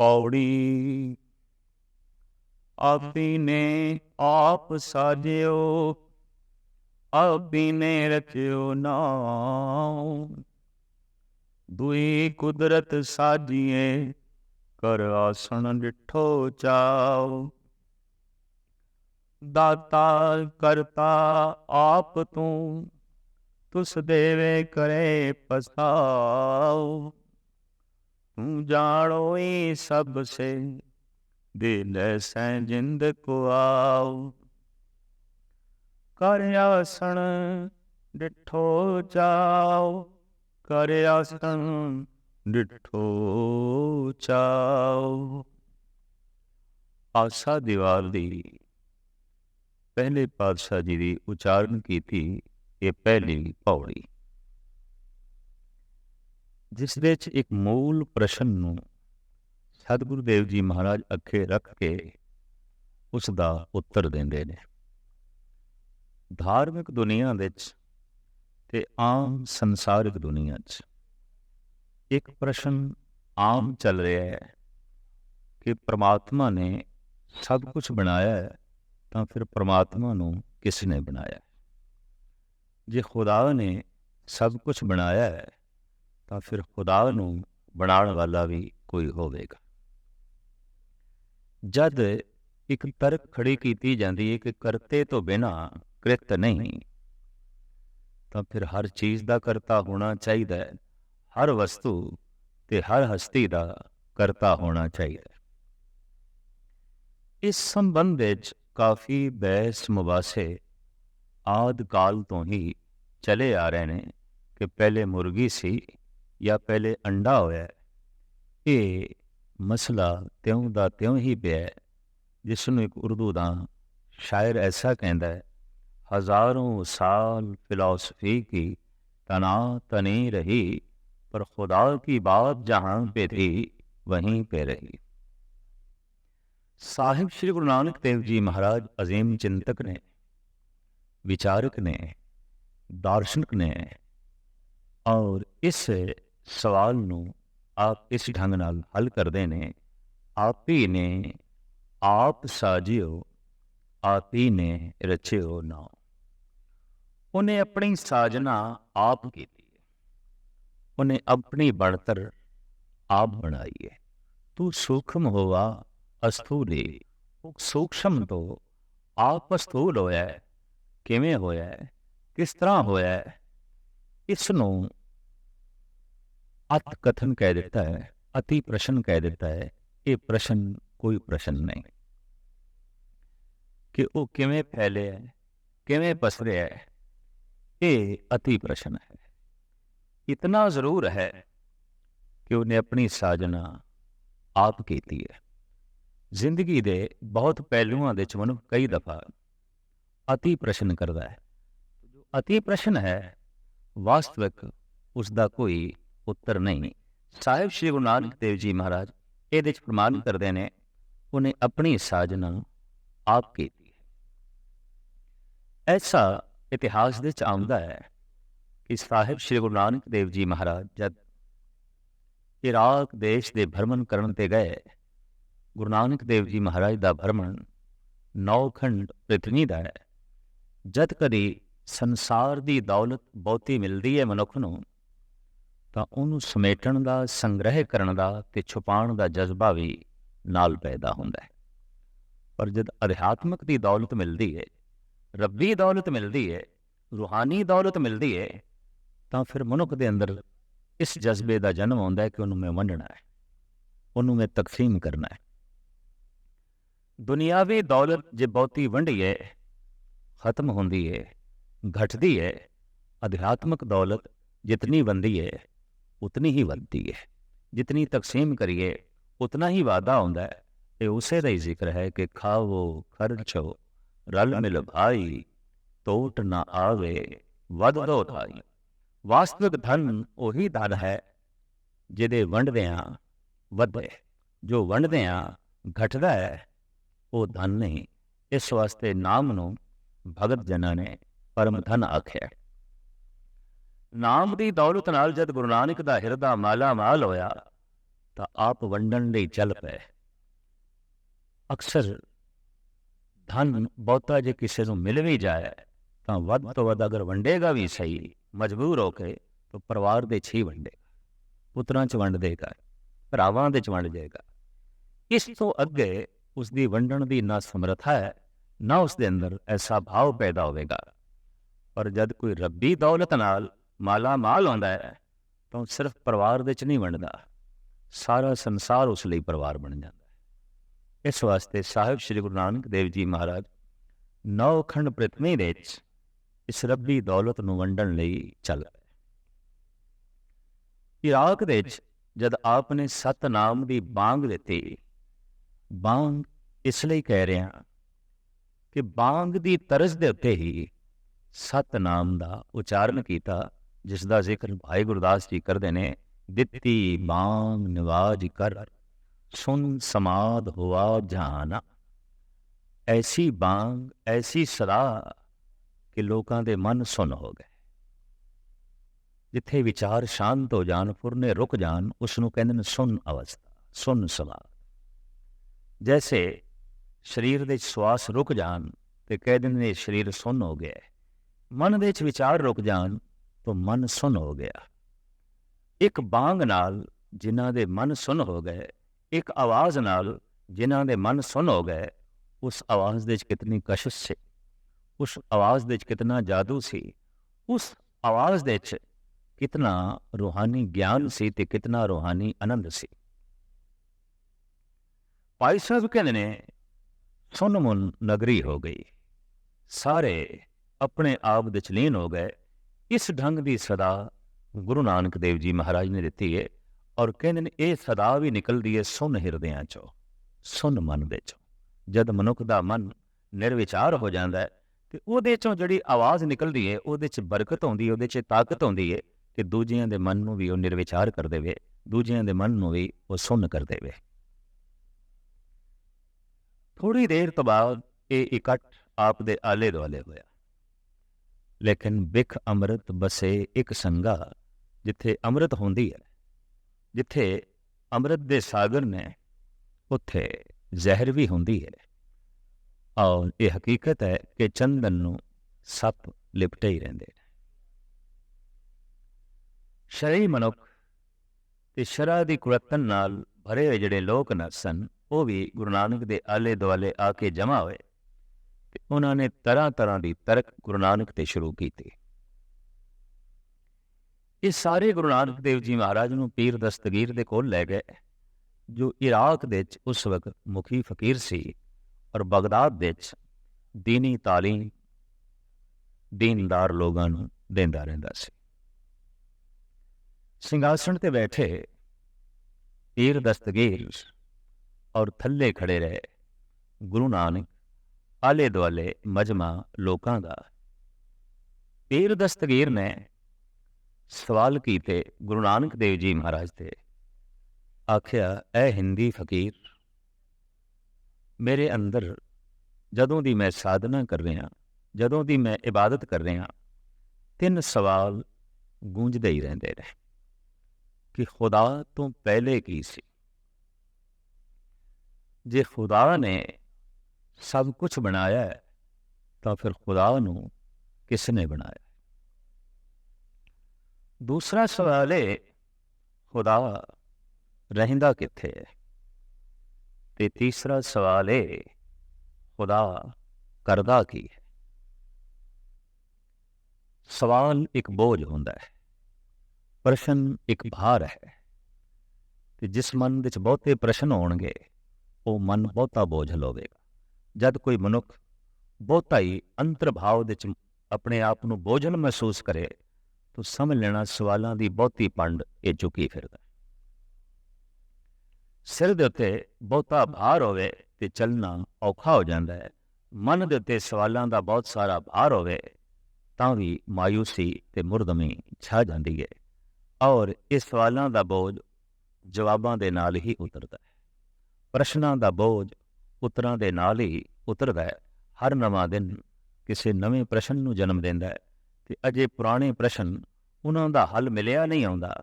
ਪੌੜੀ। ਆਪੀ ਨੇ ਆਪ ਸਾਜਿਓ ਆਪੀ ਨੇ ਰਚਿਓ ਨਾਮ ਦੁਈ ਕੁਦਰਤ ਸਾਜੀਏ ਕਰ ਆਸਣ ਡਿਠੋ ਚਾਓ ਦਾਤਾ ਕਰਤਾ ਆਪ ਤੂੰ ਤੁਸ ਦੇਵੇ ਕਰੇ ਪਸਾਉ। ਤੂੰ ਜਾਣੋ ਈ ਸਭ ਸੇ। ਦਿਲ ਸੈ ਜਿੰਦ ਕੋ ਆਉ ਡਿਠੋ ਚਾਓ। ਕਰ ਆਸਣ ਡਿਠੋ ਚਾਓ। ਆਸਾ ਦੀਵਾਰ ਦੀ ਪਹਿਲੇ ਪਾਤਸ਼ਾਹ ਜੀ ਦੀ ਉਚਾਰਨ ਕੀਤੀ ਇਹ ਪਹਿਲੀ ਪੌੜੀ। ਜਿਸ ਵਿੱਚ ਇੱਕ ਮੂਲ ਪ੍ਰਸ਼ਨ ਨੂੰ ਸਤਿਗੁਰੂ ਦੇਵ ਜੀ ਮਹਾਰਾਜ ਅੱਖੇ ਰੱਖ ਕੇ ਉਸ ਦਾ ਉੱਤਰ ਦਿੰਦੇ ਨੇ। ਧਾਰਮਿਕ ਦੁਨੀਆ ਵਿੱਚ ਤੇ ਆਮ ਸੰਸਾਰਿਕ ਦੁਨੀਆ 'ਚ ਇੱਕ ਪ੍ਰਸ਼ਨ ਆਮ ਚੱਲ ਰਿਹਾ ਹੈ ਕਿ ਪ੍ਰਮਾਤਮਾ ਨੇ ਸਭ ਕੁਝ ਬਣਾਇਆ ਹੈ ਤਾਂ ਫਿਰ ਪ੍ਰਮਾਤਮਾ ਨੂੰ ਕਿਸ ਨੇ ਬਣਾਇਆ? ਜੇ ਖੁਦਾ ਨੇ ਸਭ ਕੁਝ ਬਣਾਇਆ ਹੈ ਤਾਂ ਫਿਰ ਖੁਦਾ ਨੂੰ ਬਣਾਉਣ ਵਾਲਾ ਵੀ ਕੋਈ ਹੋਵੇਗਾ। ਜਦ ਇੱਕ ਤਰਕ ਖੜੀ ਕੀਤੀ ਜਾਂਦੀ ਹੈ ਕਿ ਕਰਤੇ ਤੋਂ ਬਿਨਾ ਕ੍ਰਿਤ ਨਹੀਂ, ਤਾਂ ਫਿਰ ਹਰ ਚੀਜ਼ ਦਾ ਕਰਤਾ ਹੋਣਾ ਚਾਹੀਦਾ ਹੈ। ਹਰ ਵਸਤੂ ਤੇ ਹਰ ਹਸਤੀ ਦਾ ਕਰਤਾ ਹੋਣਾ ਚਾਹੀਦਾ ਇਸ ਸੰਬੰਧ ਵਿੱਚ ਕਾਫੀ ਬਹਿਸ ਮੁਬਾਸੇ ਆਦ ਕਾਲ ਤੋਂ ਹੀ ਚਲੇ ਆ ਰਹੇ ਨੇ ਕਿ ਪਹਿਲੇ ਮੁਰਗੀ ਸੀ या पहले अंडा होया ये मसला त्यों ਦਾ त्यों ही पै जिसन एक उर्दू ਉਰਦੂ शायर ऐसा कहता है, हज़ारों साल ਸਾਲ की तना तनी रही, पर खुदा की बात जहाँ पे थी, वहीं पे रही। साहिब श्री गुरु नानक देव जी महाराज अजीम चिंतक ने, विचारक ने, दार्शनिक ने, और इस ਸਵਾਲ ਨੂੰ ਆਪ ਇਸ ਢੰਗ ਨਾਲ ਹੱਲ ਕਰਦੇ ਨੇ, ਆਪ ਹੀ ਨੇ ਆਪ ਸਾਜਿਓ, ਆਪ ਹੀ ਨੇ ਰਚਿਓ ਨਾ ਉਹਨੇ ਆਪਣੀ ਸਾਜਨਾ ਆਪ ਕੀਤੀ ਹੈ। ਉਹਨੇ ਆਪਣੀ ਬਣਤਰ ਆਪ ਬਣਾਈ ਹੈ। ਤੂੰ ਸੂਖਮ ਹੋਵਾ ਅਸਥੂਲੀ ਉਹ ਸੂਖਸ਼ਮ ਤੋਂ ਆਪ ਅਸਥੂਲ ਹੋਇਆ ਕਿਵੇਂ ਹੋਇਆ ਕਿਸ ਤਰ੍ਹਾਂ ਹੋਇਆ ਇਸ ਨੂੰ ਅਤ ਕਥਨ ਕਹਿ ਦਿੱਤਾ ਹੈ ਅਤੀ ਪ੍ਰਸ਼ਨ ਕਹਿ ਦਿੱਤਾ ਹੈ ਇਹ ਪ੍ਰਸ਼ਨ ਕੋਈ ਪ੍ਰਸ਼ਨ ਨਹੀਂ ਕਿ ਉਹ ਕਿਵੇਂ ਫੈਲਿਆ ਹੈ ਕਿਵੇਂ ਪਸਰਿਆ ਹੈ ਇਹ ਅਤੀ ਪ੍ਰਸ਼ਨ ਹੈ ਇਤਨਾ ਜ਼ਰੂਰ ਹੈ ਕਿ ਉਹਨੇ ਆਪਣੀ ਸਾਜਨਾ ਆਪ ਕੀਤੀ ਹੈ ਜ਼ਿੰਦਗੀ ਦੇ ਬਹੁਤ ਪਹਿਲੂਆਂ ਦੇ ਵਿੱਚ ਮਨੁੱਖ ਕਈ ਦਫਾ ਅਤੀ ਪ੍ਰਸ਼ਨ ਕਰਦਾ ਹੈ ਜੋ ਅਤੀ ਪ੍ਰਸ਼ਨ ਹੈ ਵਾਸਤਵਿਕ ਉਸ ਦਾ ਕੋਈ ਉੱਤਰ ਨਹੀਂ। ਸਾਹਿਬ ਸ੍ਰੀ ਗੁਰੂ ਨਾਨਕ ਦੇਵ ਜੀ ਮਹਾਰਾਜ, ਇਹਦੇ ਵਿੱਚ ਪ੍ਰਮਾਣ ਕਰਦੇ ਨੇ, ਉਹਨੇ ਆਪਣੀ ਸਾਜਨਾ ਆਪ ਕੀਤੀ ਹੈ। ਐਸਾ ਇਤਿਹਾਸ ਦੇ ਵਿੱਚ ਆਉਂਦਾ ਹੈ ਕਿ ਸਾਹਿਬ ਸ੍ਰੀ ਗੁਰੂ ਨਾਨਕ ਦੇਵ ਜੀ ਮਹਾਰਾਜ ਜਦ ਇਰਾਕ ਦੇਸ਼ ਦੇ ਭਰਮਣ ਕਰਨ ਤੇ ਗਏ, ਗੁਰੂ ਨਾਨਕ ਦੇਵ ਜੀ ਮਹਾਰਾਜ ਦਾ ਭਰਮਣ ਨੌਖੰਡ ਪ੍ਰਿਥਵੀ ਦਾ ਹੈ। ਜਦ ਕਦੀ ਸੰਸਾਰ ਦੀ ਦੌਲਤ ਬਹੁਤੀ ਮਿਲਦੀ ਹੈ ਮਨੁੱਖ ਨੂੰ ਤਾਂ ਉਹਨੂੰ ਸਮੇਟਣ ਦਾ, ਸੰਗ੍ਰਹਿ ਕਰਨ ਦਾ ਤੇ ਛੁਪਾਉਣ ਦਾ ਜਜ਼ਬਾ ਵੀ ਨਾਲ ਪੈਦਾ ਹੁੰਦਾ ਹੈ। ਪਰ ਜਦ ਅਧਿਆਤਮਕ ਦੀ ਦੌਲਤ ਮਿਲਦੀ ਹੈ ਰੱਬੀ ਦੌਲਤ ਮਿਲਦੀ ਹੈ ਰੂਹਾਨੀ ਦੌਲਤ ਮਿਲਦੀ ਹੈ ਤਾਂ ਫਿਰ ਮਨੁੱਖ ਦੇ ਅੰਦਰ ਇਸ ਜਜ਼ਬੇ ਦਾ ਜਨਮ ਆਉਂਦਾ ਹੈ ਕਿ ਉਹਨੂੰ ਮੈਂ ਵੰਡਣਾ ਹੈ, ਉਹਨੂੰ ਮੈਂ ਤਕਸੀਮ ਕਰਨਾ ਹੈ। ਦੁਨਿਆਵੀ ਦੌਲਤ ਜੇ ਬਹੁਤੀ ਵੰਡੀ ਹੈ ਖਤਮ ਹੁੰਦੀ ਹੈ ਘਟਦੀ ਹੈ ਅਧਿਆਤਮਕ ਦੌਲਤ ਜਿਤਨੀ ਵੰਦੀ ਹੈ ਉਤਨੀ ਹੀ ਵੱਧਦੀ ਹੈ ਜਿਤਨੀ ਤਕਸੀਮ ਕਰੀਏ ਉਤਨਾ ਹੀ ਵਾਦਾ ਹੁੰਦਾ ਹੈ ਇਹ ਉਸੇ ਦਾ ਹੀ ਜ਼ਿਕਰ ਹੈ ਕਿ ਖਾਵੋ ਖਰਚੋ ਰਲ ਮਿਲ ਭਾਈ ਟੋਟ ਨਾ ਆਵੇ ਵਧ ਥਾਈ ਵਾਸਤਵਿਕ ਧਨ ਉਹੀ ਧਨ ਹੈ ਜਿਹਦੇ ਵੰਡਦਿਆਂ ਵਧੇ ਜੋ ਵੰਡਦਿਆਂ ਘਟਦਾ ਹੈ ਉਹ ਧਨ ਨਹੀਂ ਇਸ ਵਾਸਤੇ ਨਾਮ ਨੂੰ ਭਗਤ ਜਨਾਂ ਨੇ ਪਰਮ ਧਨ ਆਖਿਆ ਨਾਮ ਦੀ ਦੌਲਤ ਨਾਲ ਜਦ ਗੁਰੂ ਨਾਨਕ ਦਾ ਹਿਰਦਾ ਮਾਲਾ ਮਾਲ ਹੋਇਆ, ਤਾਂ ਆਪ ਵੰਡਣ ਲਈ ਚੱਲ ਪਏ। ਅਕਸਰ ਧਨ ਬਹੁਤਾ ਜੇ ਕਿਸੇ ਨੂੰ ਮਿਲ ਵੀ ਜਾਏ, ਤਾਂ ਵੱਧ ਤੋਂ ਵੱਧ ਅਗਰ ਵੰਡੇਗਾ ਵੀ ਸਹੀ, ਮਜਬੂਰ ਹੋ ਕੇ ਤਾਂ ਪਰਿਵਾਰ ਦੇ ਛੇ ਵੰਡੇਗਾ ਪੁੱਤਰਾਂ ਚ ਵੰਡ ਦੇਗਾ, ਭਰਾਵਾਂ ਦੇ ਚ ਵੰਡ ਜਾਏਗਾ ਇਸ ਤੋਂ ਅੱਗੇ ਉਸ ਦੀ ਵੰਡਣ ਦੀ ਨਾ ਸਮਰੱਥਾ ਹੈ, ਨਾ ਉਸ ਦੇ ਅੰਦਰ ਐਸਾ ਭਾਵ ਪੈਦਾ ਹੋਵੇਗਾ। ਪਰ ਜਦ ਕੋਈ ਰੱਬੀ ਦੌਲਤ ਨਾਲ ਮਾਲਾ ਮਾਲ ਹੁੰਦਾ ਹੈ। ਤਾਂ ਉਹ ਸਿਰਫ ਪਰਿਵਾਰ ਵਿੱਚ ਨਹੀਂ ਵੰਡਦਾ। ਸਾਰਾ ਸੰਸਾਰ ਉਸ ਲਈ ਪਰਿਵਾਰ ਬਣ ਜਾਂਦਾ ਹੈ। ਇਸ ਵਾਸਤੇ ਸਾਹਿਬ ਸ੍ਰੀ ਗੁਰੂ ਨਾਨਕ ਦੇਵ ਜੀ ਮਹਾਰਾਜ ਨੌ ਖੰਡ ਪ੍ਰਿਥਵੀ ਵਿੱਚ ਇਸ ਰੱਬੀ ਦੌਲਤ ਨੂੰ ਵੰਡਣ ਲਈ ਚੱਲ ਪਏ। ਇਰਾਕ ਵਿੱਚ ਜਦ ਆਪ ਨੇ ਸਤਨਾਮ ਦੀ ਬਾਂਗ ਦਿੱਤੀ, ਬਾਂਗ ਇਸ ਲਈ ਕਹਿ ਰਿਹਾ ਕਿ ਬਾਂਗ ਦੀ ਤਰਜ਼ ਦੇ ਉੱਤੇ ਹੀ ਸਤਨਾਮ ਦਾ ਉਚਾਰਨ ਕੀਤਾ ਜਿਸ ਦਾ ਜ਼ਿਕਰ ਭਾਈ ਗੁਰਦਾਸ ਜੀ ਕਰਦੇ ਨੇ, ਦਿੱਤੀ ਬਾਂਗ ਨਿਵਾਜ ਕਰ, ਸੁਨ ਸਮਾਦ ਹੁਆ ਜਾਣਾ ਐਸੀ ਬਾਂਗ ਐਸੀ ਸਦਾ ਕਿ ਲੋਕਾਂ ਦੇ ਮਨ ਸੁਨ ਹੋ ਗਏ। ਜਿੱਥੇ ਵਿਚਾਰ ਸ਼ਾਂਤ ਹੋ ਜਾਣ, ਫੁਰਨੇ ਰੁਕ ਜਾਣ ਉਸ ਨੂੰ ਕਹਿੰਦੇ ਨੇ ਸੁਨ ਅਵਸਥਾ, ਸੁਨ ਸਮਾਦ। ਜੈਸੇ ਸਰੀਰ ਦੇ ਸਵਾਸ ਰੁਕ ਜਾਣ ਤੇ ਕਹਿ ਦਿੰਦੇ ਨੇ ਸਰੀਰ ਸੁਨ ਹੋ ਗਿਆ। ਮਨ ਦੇ ਵਿੱਚ ਵਿਚਾਰ ਰੁਕ ਜਾਣ ਤਾਂ ਮਨ ਸੁਨ ਹੋ ਗਿਆ। ਇੱਕ ਬਾਂਗ ਨਾਲ ਜਿਨ੍ਹਾਂ ਦੇ ਮਨ ਸੁਨ ਹੋ ਗਏ, ਇੱਕ ਆਵਾਜ਼ ਨਾਲ ਜਿਨ੍ਹਾਂ ਦੇ ਮਨ ਸੁਨ ਹੋ ਗਏ, ਉਸ ਆਵਾਜ਼ ਦੇ ਵਿੱਚ ਕਿਤਨੀ ਕਸ਼ਿਸ਼ ਸੀ, ਉਸ ਆਵਾਜ਼ ਦੇ ਵਿੱਚ ਕਿਤਨਾ ਜਾਦੂ ਸੀ, ਉਸ ਆਵਾਜ਼ ਦੇ ਵਿੱਚ ਕਿਤਨਾ ਰੂਹਾਨੀ ਗਿਆਨ ਸੀ ਤੇ ਕਿਤਨਾ ਰੂਹਾਨੀ ਆਨੰਦ ਸੀ। ਭਾਈ ਸਾਹਿਬ ਕਹਿੰਦੇ ਨੇ ਸੁਨਮੁਨ ਨਗਰੀ ਹੋ ਗਈ। ਸਾਰੇ ਆਪਣੇ ਆਪ ਦੇ ਚਲੀਨ ਹੋ ਗਏ। ਇਸ ਢੰਗ ਦੀ ਸਦਾ ਗੁਰੂ ਨਾਨਕ ਦੇਵ ਜੀ ਮਹਾਰਾਜ ਨੇ ਦਿੱਤੀ ਹੈ ਔਰ ਕਹਿੰਦੇ ਨੇ, ਇਹ ਸਦਾ ਵੀ ਨਿਕਲਦੀ ਹੈ ਸੁਨ ਹਿਰਦਿਆਂ ਚੋਂ, ਸੁਨ ਮਨ ਦੇ ਚੋਂ। ਜਦ ਮਨੁੱਖ ਦਾ ਮਨ ਨਿਰਵਿਚਾਰ ਹੋ ਜਾਂਦਾ ਹੈ ਤੇ ਉਹਦੇ ਚੋਂ ਜਿਹੜੀ ਆਵਾਜ਼ ਨਿਕਲਦੀ ਹੈ ਉਹਦੇ ਚ ਬਰਕਤ ਆਉਂਦੀ ਹੈ ਉਹਦੇ ਚ ਤਾਕਤ ਆਉਂਦੀ ਹੈ ਕਿ ਦੂਜਿਆਂ ਦੇ ਮਨ ਨੂੰ ਵੀ ਉਹ ਨਿਰਵਿਚਾਰ ਕਰ ਦੇਵੇ, ਦੂਜਿਆਂ ਦੇ ਮਨ ਨੂੰ ਵੀ ਉਹ ਸੁਨ ਕਰ ਦੇਵੇ। ਥੋੜੀ ਦੇਰ ਤੋਂ ਬਾਅਦ ਇਹ ਇਕੱਠ ਆਪ ਦੇ ਆਲੇ ਦੁਆਲੇ ਹੋਇਆ। ਲੇਕਿਨ ਬਿਖ ਅੰਮ੍ਰਿਤ ਬਸੇ ਇੱਕ ਸੰਗਾ ਜਿੱਥੇ ਅੰਮ੍ਰਿਤ ਹੁੰਦੀ ਹੈ, ਜਿੱਥੇ ਅੰਮ੍ਰਿਤ ਦੇ ਸਾਗਰ ਨੇ, ਉੱਥੇ ਜ਼ਹਿਰ ਵੀ ਹੁੰਦੀ ਹੈ। ਔਰ ਇਹ ਹਕੀਕਤ ਹੈ ਕਿ ਚੰਦਨ ਨੂੰ ਸੱਪ ਲਿਪਟੇ ਹੀ ਰਹਿੰਦੇ ਨੇ। ਸ਼ਰੀ ਮਨੁੱਖ ਤੇ ਸ਼ਰਾ ਦੀ ਕੁਰਤਨ ਨਾਲ ਭਰੇ ਹੋਏ ਜਿਹੜੇ ਲੋਕ ਨਾ ਸਨ, ਉਹ ਵੀ ਗੁਰੂ ਨਾਨਕ ਦੇ ਆਲੇ ਦੁਆਲੇ ਆ ਕੇ ਜਮਾ ਹੋਏ। ਉਹਨਾਂ ਨੇ ਤਰ੍ਹਾਂ ਤਰ੍ਹਾਂ ਦੀ ਤਰਕ ਗੁਰੂ ਨਾਨਕ ਤੇ ਸ਼ੁਰੂ ਕੀਤੀ ਇਹ ਸਾਰੇ ਗੁਰੂ ਨਾਨਕ ਦੇਵ ਜੀ ਮਹਾਰਾਜ ਨੂੰ ਪੀਰ ਦਸਤਗੀਰ ਦੇ ਕੋਲ ਲੈ ਗਏ ਜੋ ਇਰਾਕ ਦੇ ਵਿੱਚ ਉਸ ਵਕਤ ਮੁਖੀ ਫਕੀਰ ਸੀ ਔਰ ਬਗਦਾਦ ਦੇ ਵਿੱਚ دینی ਤਾਲੀਮ ਦੀਨਦਾਰ ਲੋਕਾਂ ਨੂੰ ਦਿੰਦਾ ਰਹਿੰਦਾ ਸੀ ਸਿੰਘਾਸਣ ਤੇ ਬੈਠੇ ਪੀਰ ਦਸਤਗੀਰ ਔਰ ਥੱਲੇ ਖੜੇ ਰਹੇ ਗੁਰੂ ਨਾਨਕ ਆਲੇ ਦੁਆਲੇ ਮਜਮਾ ਲੋਕਾਂ ਦਾ। ਪੀਰ ਦਸਤਗੀਰ ਨੇ ਸਵਾਲ ਕੀਤੇ ਗੁਰੂ ਨਾਨਕ ਦੇਵ ਜੀ ਮਹਾਰਾਜ ਤੇ। ਆਖਿਆ, ਐ ਹਿੰਦੀ ਫਕੀਰ, ਮੇਰੇ ਅੰਦਰ ਜਦੋਂ ਦੀ ਮੈਂ ਸਾਧਨਾ ਕਰ ਰਿਹਾ, ਜਦੋਂ ਦੀ ਮੈਂ ਇਬਾਦਤ ਕਰ ਰਿਹਾ, ਤਿੰਨ ਸਵਾਲ ਗੂੰਜਦੇ ਹੀ ਰਹਿੰਦੇ ਨੇ ਕਿ ਖੁਦਾ ਤੋਂ ਪਹਿਲੇ ਕੀ ਸੀ? ਜੇ ਖੁਦਾ ਨੇ ਸਭ ਕੁਝ ਬਣਾਇਆ ਹੈ, ਤਾਂ ਫਿਰ ਖੁਦਾ ਨੂੰ ਕਿਸ ਨੇ ਬਣਾਇਆ? ਦੂਸਰਾ ਸਵਾਲ ਹੈ ਖੁਦਾ ਰਹਿੰਦਾ ਕਿੱਥੇ ਹੈ? ਤੇ ਤੀਸਰਾ ਸਵਾਲ ਹੈ ਖੁਦਾ ਕਰਦਾ ਕੀ ਹੈ? ਸਵਾਲ ਇੱਕ ਬੋਝ ਹੁੰਦਾ ਹੈ, ਪ੍ਰਸ਼ਨ ਇੱਕ ਭਾਰ ਹੈ, ਤੇ ਜਿਸ ਮਨ ਵਿੱਚ ਬਹੁਤੇ ਪ੍ਰਸ਼ਨ ਹੋਣਗੇ, ਉਹ ਮਨ ਬਹੁਤਾ ਬੋਝਲ ਹੋਵੇਗਾ ਜਦ ਕੋਈ ਮਨੁੱਖ ਬਹੁਤਾ ਹੀ ਅੰਤਰਭਾਵ ਦੇ ਵਿੱਚ ਆਪਣੇ ਆਪ ਨੂੰ ਬੋਝਲ ਮਹਿਸੂਸ ਕਰੇ, ਤਾਂ ਸਮਝ ਲੈਣਾ ਸਵਾਲਾਂ ਦੀ ਬਹੁਤੀ ਪੰਡ ਇਹ ਚੁੱਕੀ ਫਿਰਦਾ ਸਿਰ ਦੇ ਉੱਤੇ ਬਹੁਤਾ ਭਾਰ ਹੋਵੇ ਤੇ ਚੱਲਣਾ ਔਖਾ ਹੋ ਜਾਂਦਾ ਹੈ। ਮਨ ਦੇ ਉੱਤੇ ਸਵਾਲਾਂ ਦਾ ਬਹੁਤ ਸਾਰਾ ਭਾਰ ਹੋਵੇ, ਤਾਂ ਵੀ ਮਾਇੂਸੀ ਤੇ ਮੁਰਦਮੀ ਛਾ ਜਾਂਦੀ ਹੈ ਔਰ ਇਸ ਸਵਾਲਾਂ ਦਾ ਬੋਝ ਜਵਾਬਾਂ ਦੇ ਨਾਲ ਹੀ ਉਤਰਦਾ ਹੈ। ਪ੍ਰਸ਼ਨਾਂ ਦਾ ਬੋਝ ਉਤਰਾਂ ਦੇ ਨਾਲ ਹੀ ਉਤਰਦਾ ਹੈ। ਹਰ ਨਵਾਂ ਦਿਨ ਕਿਸੇ ਨਵੇਂ ਪ੍ਰਸ਼ਨ ਨੂੰ ਜਨਮ ਦਿੰਦਾ ਹੈ ਤੇ ਅਜੇ ਪੁਰਾਣੇ ਪ੍ਰਸ਼ਨ ਉਹਨਾਂ ਦਾ ਹੱਲ ਮਿਲਿਆ ਨਹੀਂ ਆਉਂਦਾ।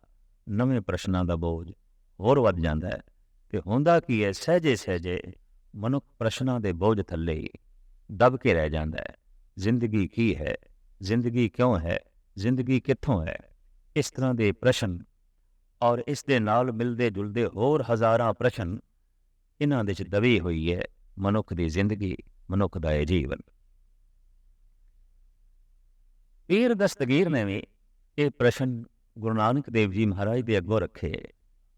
ਨਵੇਂ ਪ੍ਰਸ਼ਨਾਂ ਦਾ ਬੋਝ ਹੋਰ ਵੱਧ ਜਾਂਦਾ ਹੈ ਤੇ ਹੁੰਦਾ ਕੀ ਹੈ ਸਹਜੇ ਸਹਜੇ ਮਨੁੱਖ ਪ੍ਰਸ਼ਨਾਂ ਦੇ ਬੋਝ ਥੱਲੇ ਹੀ ਦਬ ਕੇ ਰਹਿ ਜਾਂਦਾ ਹੈ। ਜ਼ਿੰਦਗੀ ਕੀ ਹੈ? ਜ਼ਿੰਦਗੀ ਕਿਉਂ ਹੈ? ਜ਼ਿੰਦਗੀ ਕਿੱਥੋਂ ਹੈ? ਇਸ ਤਰ੍ਹਾਂ ਦੇ ਪ੍ਰਸ਼ਨ ਔਰ ਇਸ ਦੇ ਨਾਲ ਮਿਲਦੇ ਜੁਲਦੇ ਹੋਰ ਹਜ਼ਾਰਾਂ ਪ੍ਰਸ਼ਨ ਇਹਨਾਂ ਦੇ ਚ ਦਬੀ ਹੋਈ ਹੈ ਮਨੁੱਖ ਦੀ ਜ਼ਿੰਦਗੀ, ਮਨੁੱਖ ਦਾ ਇਹ ਜੀਵਨ। ਪੀਰ ਦਸਤਗੀਰ ਨੇ ਵੀ ਇਹ ਪ੍ਰਸ਼ਨ ਗੁਰੂ ਨਾਨਕ ਦੇਵ ਜੀ ਮਹਾਰਾਜ ਦੇ ਅੱਗੋਂ ਰੱਖੇ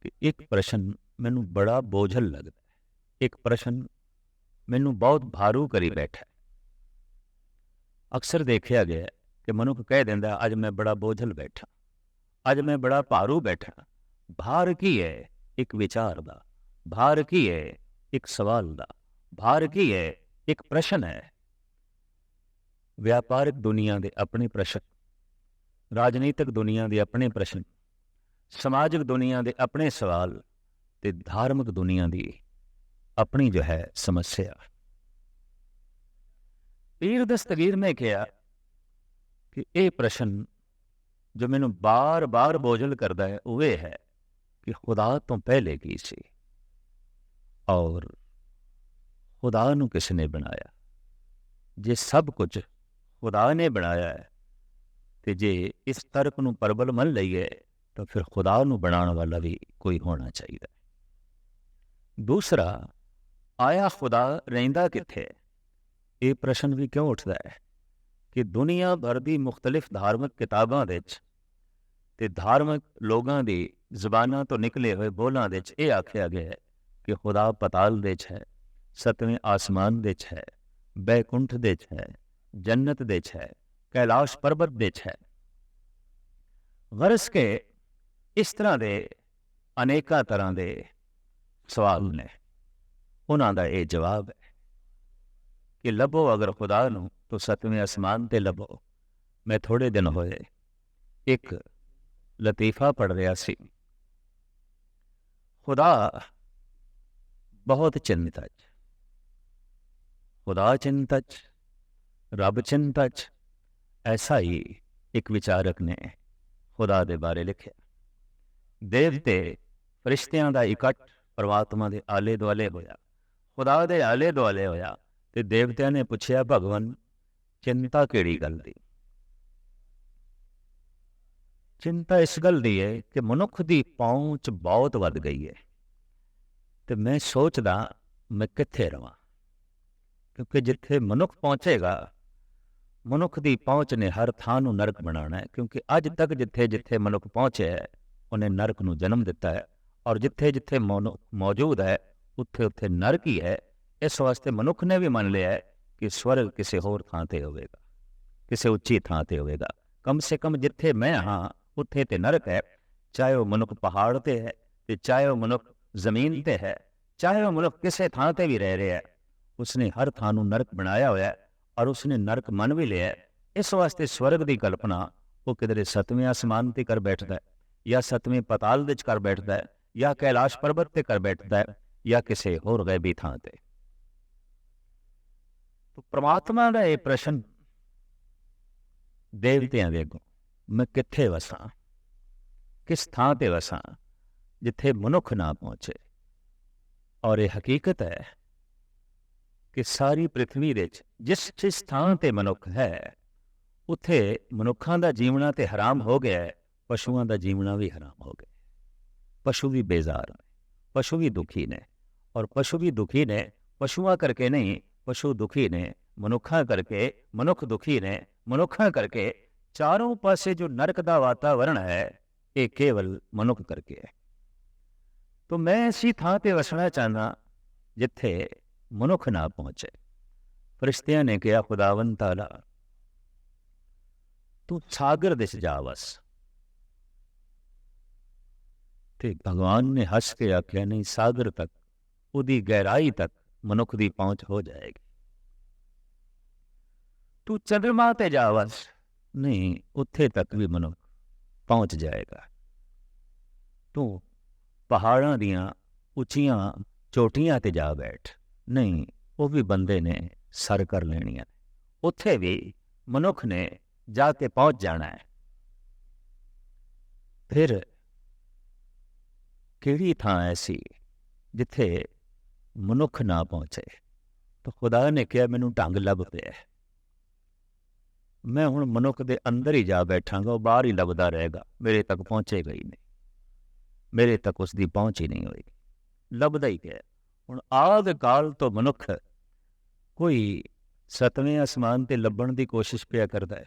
ਕਿ ਇੱਕ ਪ੍ਰਸ਼ਨ ਮੈਨੂੰ ਬੜਾ ਬੋਝਲ ਲੱਗਦਾ ਹੈ। ਇੱਕ ਪ੍ਰਸ਼ਨ ਮੈਨੂੰ ਬਹੁਤ ਭਾਰੂ ਕਰੀ ਬੈਠਾ ਅਕਸਰ ਦੇਖਿਆ ਗਿਆ ਕਿ ਮਨੁੱਖ ਕਹਿ ਦਿੰਦਾ, ਅੱਜ ਮੈਂ ਬੜਾ ਬੋਝਲ ਬੈਠਾ, ਅੱਜ ਮੈਂ ਬੜਾ ਭਾਰੂ ਬੈਠਾ। ਭਾਰ ਕੀ ਹੈ ਇੱਕ ਵਿਚਾਰ ਦਾ? ਭਾਰ ਕੀ ਹੈ? ਇੱਕ ਸਵਾਲ ਦਾ ਭਾਰ ਕੀ ਹੈ? ਇੱਕ ਪ੍ਰਸ਼ਨ ਹੈ। ਵਿਆਪਾਰਿਕ ਦੁਨੀਆ ਦੇ ਆਪਣੇ ਪ੍ਰਸ਼ਨ, ਰਾਜਨੀਤਿਕ ਦੁਨੀਆ ਦੇ ਆਪਣੇ ਪ੍ਰਸ਼ਨ, ਸਮਾਜਿਕ ਦੁਨੀਆ ਦੇ ਆਪਣੇ ਸਵਾਲ ਤੇ ਧਾਰਮਿਕ ਦੁਨੀਆ ਦੀ ਆਪਣੀ ਜੋ ਹੈ ਸਮੱਸਿਆ। ਪੀਰ ਦਸਤਗੀਰ ਨੇ ਕਿਹਾ ਕਿ ਇਹ ਪ੍ਰਸ਼ਨ ਜੋ ਮੈਨੂੰ ਬਾਰ-ਬਾਰ ਬੋਝਲ ਕਰਦਾ ਹੈ, ਉਹ ਇਹ ਹੈ ਕਿ ਖੁਦਾ ਤੋਂ ਪਹਿਲੇ ਕੀ ਸੀ? ਔਰ ਖੁਦਾ ਨੂੰ ਕਿਸ ਨੇ ਬਣਾਇਆ। ਜੇ ਸਭ ਕੁਝ ਖੁਦਾ ਨੇ ਬਣਾਇਆ ਹੈ ਤੇ ਜੇ ਇਸ ਤਰਕ ਨੂੰ ਪਰਬਲ ਮੰਨ ਲਈਏ, ਤਾਂ ਫਿਰ ਖੁਦਾ ਨੂੰ ਬਣਾਉਣ ਵਾਲਾ ਵੀ ਕੋਈ ਹੋਣਾ ਚਾਹੀਦਾ ਦੂਸਰਾ, ਆਇਆ ਖੁਦਾ ਰਹਿੰਦਾ ਕਿੱਥੇ? ਇਹ ਪ੍ਰਸ਼ਨ ਵੀ ਕਿਉਂ ਉੱਠਦਾ ਹੈ ਕਿ ਦੁਨੀਆ ਭਰ ਦੀ ਮੁxtਲਿਫ ਧਾਰਮਿਕ ਕਿਤਾਬਾਂ ਵਿੱਚ ਤੇ ਧਾਰਮਿਕ ਲੋਕਾਂ ਦੀ ਜ਼ਬਾਨਾਂ ਤੋਂ ਨਿਕਲੇ ਹੋਏ ਬੋਲਾਂ ਵਿੱਚ ਇਹ ਆਖਿਆ ਗਿਆ ਹੈ ਕਿ ਖੁਦਾ ਪਤਾਲ ਦੇ 'ਚ ਹੈ, ਸਤਵੇਂ ਆਸਮਾਨ ਦੇ ਹੈ, ਬੈਕੁੰਠ ਦੇ ਹੈ, ਜੰਨਤ ਦੇ ਹੈ, ਕੈਲਾਸ਼ ਪਰਬਤ ਦੇ ਹੈ। ਗਰਸ ਕੇ ਇਸ ਤਰ੍ਹਾਂ ਦੇ ਅਨੇਕਾਂ ਤਰ੍ਹਾਂ ਦੇ ਸਵਾਲ ਨੇ। ਉਹਨਾਂ ਦਾ ਇਹ ਜਵਾਬ ਹੈ ਕਿ ਲੱਭੋ ਅਗਰ ਖੁਦਾ ਨੂੰ ਤਾਂ ਸਤਵੇਂ ਅਸਮਾਨ ਤੇ ਲੱਭੋ। ਮੈਂ ਥੋੜੇ ਦਿਨ ਹੋਏ ਇੱਕ ਲਤੀਫਾ ਪੜ ਰਿਹਾ ਸੀ। ਖੁਦਾ ਬਹੁਤ ਚਿੰਤਾ ਚ। ਖੁਦਾ ਚਿੰਤਾ ਚ, ਰੱਬ ਚਿੰਤਾ ਚ, ਐਸਾ ਹੀ ਇੱਕ ਵਿਚਾਰਕ ਨੇ ਖੁਦਾ ਦੇ ਬਾਰੇ ਲਿਖਿਆ। ਦੇਵਤੇ ਫਰਿਸ਼ਤਿਆਂ ਦਾ ਇਕੱਠ ਪਰਮਾਤਮਾ ਦੇ ਆਲੇ ਦੁਆਲੇ ਹੋਇਆ। ਖੁਦਾ ਦੇ ਆਲੇ ਦੁਆਲੇ ਹੋਇਆ ਤੇ ਦੇਵਤਿਆਂ ਨੇ ਪੁੱਛਿਆ, ਭਗਵਾਨ, ਚਿੰਤਾ ਕਿਹੜੀ ਗੱਲ ਦੀ? ਚਿੰਤਾ ਇਸ ਗੱਲ ਦੀ ਹੈ ਕਿ ਮਨੁੱਖ ਦੀ ਪਹੁੰਚ ਬਹੁਤ ਵੱਧ ਗਈ ਹੈ ਤੇ ਮੈਂ ਸੋਚਦਾ ਮੈਂ ਕਿੱਥੇ ਰਵਾਂ। ਕਿਉਂਕਿ ਜਿੱਥੇ ਮਨੁੱਖ ਪਹੁੰਚੇਗਾ, ਮਨੁੱਖ ਦੀ ਪਹੁੰਚ ਨੇ ਹਰ ਥਾਂ ਨੂੰ ਨਰਕ ਬਣਾਉਣਾ ਹੈ, ਕਿਉਂਕਿ ਅੱਜ ਤੱਕ ਜਿੱਥੇ ਜਿੱਥੇ ਮਨੁੱਖ ਪਹੁੰਚਿਆ ਹੈ, ਉਹਨੇ ਨਰਕ ਨੂੰ ਜਨਮ ਦਿੱਤਾ ਹੈ ਔਰ ਜਿੱਥੇ ਜਿੱਥੇ ਮੌਜੂਦ ਹੈ, ਉੱਥੇ ਉੱਥੇ ਨਰਕ ਹੀ ਹੈ। ਇਸ ਵਾਸਤੇ ਮਨੁੱਖ ਨੇ ਵੀ ਮੰਨ ਲਿਆ ਹੈ ਕਿ ਸਵਰਗ ਕਿਸੇ ਹੋਰ ਥਾਂ ਤੇ ਹੋਵੇਗਾ, ਕਿਸੇ ਉੱਚੀ ਥਾਂ ਤੇ ਹੋਵੇਗਾ। ਕਮ ਸੇ ਕਮ ਜਿੱਥੇ ਮੈਂ ਹਾਂ, ਉੱਥੇ ਤੇ ਨਰਕ ਹੈ, ਚਾਹੇ ਉਹ ਮਨੁੱਖ ਪਹਾੜ ਤੇ ਹੈ ਤੇ ਚਾਹੇ ਉਹ ਮਨੁੱਖ ਜ਼ਮੀਨ ਤੇ ਹੈ। ਚਾਹੇ ਉਹ ਮੁਲਕ ਕਿਸੇ ਥਾਂ ਤੇ ਵੀ ਰਹਿ ਰਿਹਾ ਹੈ। ਉਸਨੇ ਹਰ ਥਾਂ ਨੂੰ ਨਰਕ ਬਣਾਇਆ ਹੋਇਆ ਹੈ ਔਰ ਉਸਨੇ ਨਰਕ ਮੰਨ ਵੀ ਲਿਆ ਇਸ ਵਾਸਤੇ ਸਵਰਗ ਦੀ ਕਲਪਨਾ ਉਹ ਕਿਧਰੇ ਸਤਵੇਂ ਅਸਮਾਨ ਤੇ ਕਰ ਬੈਠਦਾ ਹੈ ਜਾਂ ਸਤਵੇਂ ਪਤਾਲ ਵਿੱਚ ਕਰ ਬੈਠਦਾ ਹੈ ਜਾਂ ਕੈਲਾਸ਼ ਪਰਬਤ ਤੇ ਕਰ ਬੈਠਦਾ ਹੈ ਜਾਂ ਕਿਸੇ ਹੋਰ ਗੈਬੀ ਥਾਂ ਤੇ। ਤੋ ਪ੍ਰਮਾਤਮਾ ਦਾ ਇਹ ਪ੍ਰਸ਼ਨ ਦੇਵਤਿਆਂ ਦੇ ਅੱਗੋਂ, ਮੈਂ ਕਿੱਥੇ ਵਸਾਂ? ਕਿਸ ਥਾਂ ਤੇ ਵਸਾਂ? ਜਿੱਥੇ ਮਨੁੱਖ ਨਾ ਪਹੁੰਚੇ। ਔਰ ਇਹ ਹਕੀਕਤ ਹੈ ਕਿ ਸਾਰੀ ਪ੍ਰithvi ਵਿੱਚ ਜਿਸ ਜਿਸ ਥਾਂ ਤੇ ਮਨੁੱਖ ਹੈ, ਉੱਥੇ ਮਨੁੱਖਾਂ ਦਾ ਜੀਵਣਾ ਤੇ ਹਰਾਮ ਹੋ ਗਿਆ ਹੈ, ਪਸ਼ੂਆਂ ਦਾ ਜੀਵਣਾ ਵੀ ਹਰਾਮ ਹੋ ਗਿਆ ਪਸ਼ੂ ਵੀ ਬੇਜ਼ਾਰ ਨੇ, ਪਸ਼ੂ ਵੀ ਦੁਖੀ ਨੇ, ਔਰ ਪਸ਼ੂ ਵੀ ਦੁਖੀ ਨੇ, ਪਸ਼ੂਆਂ ਕਰਕੇ ਨਹੀਂ, ਪਸ਼ੂ ਦੁਖੀ ਨੇ, ਮਨੁੱਖਾਂ ਕਰਕੇ, ਮਨੁੱਖ ਦੁਖੀ ਨੇ, ਮਨੁੱਖਾਂ ਕਰਕੇ ਚਾਰੋਂ ਪਾਸੇ ਜੋ ਨਰਕ ਦਾ ਵਾਤਾਵਰਣ ਹੈ, ਇਹ ਕੇਵਲ ਮਨੁੱਖ ਕਰਕੇ ਹੈ। ਤੋ ਮੈਂ ਐਸੀ ਥਾਂ ਤੇ ਵਸਣਾ ਚਾਹਨਾ ਜਿੱਥੇ ਮਨੁੱਖ ਨਾ ਪਹੁੰਚੇ ਫਰਿਸ਼ਤਿਆਂ ਨੇ ਕਿਹਾ ਖੁਦਾਵੰ ਤਾਲਾ ਤੂੰ ਸਾਗਰ ਦੇ ਜਾ ਵਸ ਤੇ ਭਗਵਾਨ ਨੇ ਹੱਸ ਕੇ ਆਖਿਆ ਨਹੀਂ ਸਾਗਰ ਤੱਕ ਉਹਦੀ ਗਹਿਰਾਈ ਤੱਕ ਮਨੁੱਖ ਦੀ ਪਹੁੰਚ ਹੋ ਜਾਏਗੀ ਤੂੰ ਚੰਦਰਮਾ ਤੇ ਜਾ ਵਸ ਨਹੀਂ ਉੱਥੇ ਤੱਕ ਵੀ ਮਨੁੱਖ ਪਹੁੰਚ ਜਾਏਗਾ ਤੂੰ ਪਹਾੜਾਂ ਦੀਆਂ ਉੱਚੀਆਂ ਚੋਟੀਆਂ ਤੇ ਜਾ ਬੈਠ। ਨਹੀਂ, ਉਹ ਵੀ ਬੰਦੇ ਨੇ ਸਰ ਕਰ ਲੈਣੀਆਂ। ਉੱਥੇ ਵੀ ਮਨੁੱਖ ਨੇ ਜਾ ਕੇ ਪਹੁੰਚ ਜਾਣਾ ਹੈ। ਫਿਰ ਕਿਹੜੀ ਥਾਂ ਐਸੀ ਜਿੱਥੇ ਮਨੁੱਖ ਨਾ ਪਹੁੰਚੇ? ਤਾਂ ਖੁਦਾ ਨੇ ਕਿਹਾ, ਮੈਨੂੰ ਢੰਗ ਲੱਭ ਪਿਆ ਮੈਂ ਹੁਣ ਮਨੁੱਖ ਦੇ ਅੰਦਰ ਹੀ ਜਾ ਬੈਠਾਂਗਾ, ਉਹ ਬਾਹਰ ਹੀ ਲੱਭਦਾ ਰਹੇਗਾ। ਮੇਰੇ ਤੱਕ ਪਹੁੰਚੇਗਾ ਹੀ ਨਹੀਂ ਮੇਰੇ ਤੱਕ ਉਸ ਦੀ ਪਹੁੰਚ ਹੀ ਨਹੀਂ ਹੋਏਗੀ। ਲੱਭਦਾ ਹੀ ਪਿਆ ਹੁਣ ਆਦ ਕਾਲ ਤੋਂ ਮਨੁੱਖ ਕੋਈ ਸਤਵੇਂ ਅਸਮਾਨ ਤੇ ਲੱਭਣ ਦੀ ਕੋਸ਼ਿਸ਼ ਪਿਆ ਕਰਦਾ ਹੈ।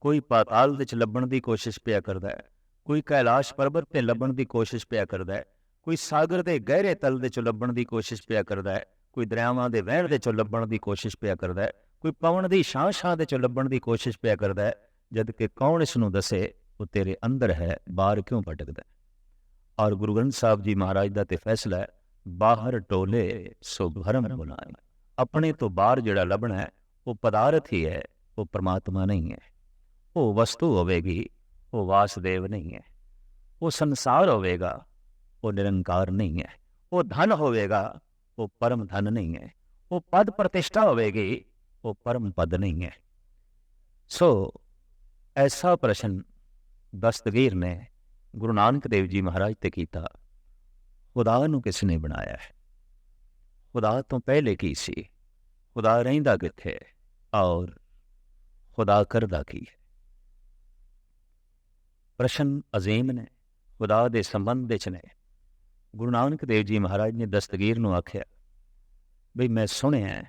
ਕੋਈ ਪਾਤਾਲ ਵਿੱਚ ਲੱਭਣ ਦੀ ਕੋਸ਼ਿਸ਼ ਪਿਆ ਕਰਦਾ ਹੈ। ਕੋਈ ਕੈਲਾਸ਼ ਪਰਬਤ ਤੇ ਲੱਭਣ ਦੀ ਕੋਸ਼ਿਸ਼ ਪਿਆ ਕਰਦਾ ਹੈ। ਕੋਈ ਸਾਗਰ ਦੇ ਗਹਿਰੇ ਤਲ ਦੇ ਚੋਂ ਲੱਭਣ ਦੀ ਕੋਸ਼ਿਸ਼ ਪਿਆ ਕਰਦਾ ਹੈ। ਕੋਈ ਦਰਿਆਵਾਂ ਦੇ ਵਹਿਣ ਦੇ ਚੋਂ ਲੱਭਣ ਦੀ ਕੋਸ਼ਿਸ਼ ਪਿਆ ਕਰਦਾ ਹੈ। ਕੋਈ ਪਵਨ ਦੀ ਛਾਂ ਛਾਂ ਦੇ ਚੋਂ ਲੱਭਣ ਦੀ ਕੋਸ਼ਿਸ਼ ਪਿਆ ਕਰਦਾ ਹੈ। ਜਦ ਕਿ ਕੌਣ ਇਸ ਨੂੰ ਦੱਸੇ, ਉਹ ਤੇਰੇ ਅੰਦਰ ਹੈ, ਬਾਹਰ ਕਿਉਂ ਭਟਕਦਾ ਹੈ? ਔਰ ਗੁਰੂ ਗ੍ਰੰਥ ਸਾਹਿਬ ਜੀ ਮਹਾਰਾਜ ਦਾ ਤੇ ਫੈਸਲਾ ਹੈ, ਬਾਹਰ ਟੋਲੇ ਸੋ ਭਰਮ ਬੁਲਾਏ। ਆਪਣੇ ਤੋਂ ਬਾਹਰ ਜਿਹੜਾ ਲੱਭਣਾ ਹੈ, ਉਹ ਪਦਾਰਥ ਹੀ ਹੈ, ਉਹ ਪਰਮਾਤਮਾ ਨਹੀਂ ਹੈ। ਉਹ ਵਸਤੂ ਹੋਵੇਗੀ, ਉਹ ਵਾਸਦੇਵ ਨਹੀਂ ਹੈ। ਉਹ ਸੰਸਾਰ ਹੋਵੇਗਾ, ਉਹ ਨਿਰੰਕਾਰ ਨਹੀਂ ਹੈ। ਉਹ ਧਨ ਹੋਵੇਗਾ, ਉਹ ਪਰਮ ਧਨ ਨਹੀਂ ਹੈ। ਉਹ ਪਦ ਪ੍ਰਤਿਸ਼ਠਾ ਹੋਵੇਗੀ, ਉਹ ਪਰਮ ਪਦ ਨਹੀਂ ਹੈ। ਸੋ, ਐਸਾ ਪ੍ਰਸ਼ਨ ਦਸਤਗੀਰ ਨੇ ਗੁਰੂ ਨਾਨਕ ਦੇਵ ਜੀ ਮਹਾਰਾਜ ਤੇ ਕੀਤਾ। ਖੁਦਾ ਨੂੰ ਕਿਸ ਨੇ ਬਣਾਇਆ ਹੈ? ਖੁਦਾ ਤੋਂ ਪਹਿਲੇ ਕੀ ਸੀ? ਖੁਦਾ ਰਹਿੰਦਾ ਕਿੱਥੇ? ਹੈ ਔਰ ਖੁਦਾ ਕਰਦਾ ਕੀ ਹੈ? ਪ੍ਰਸ਼ਨ ਅਜ਼ੀਮ ਨੇ, ਖੁਦਾ ਦੇ ਸੰਬੰਧ ਵਿੱਚ ਨੇ। ਗੁਰੂ ਨਾਨਕ ਦੇਵ ਜੀ ਮਹਾਰਾਜ ਨੇ ਦਸਤਗੀਰ ਨੂੰ ਆਖਿਆ, ਬਈ ਮੈਂ ਸੁਣਿਆ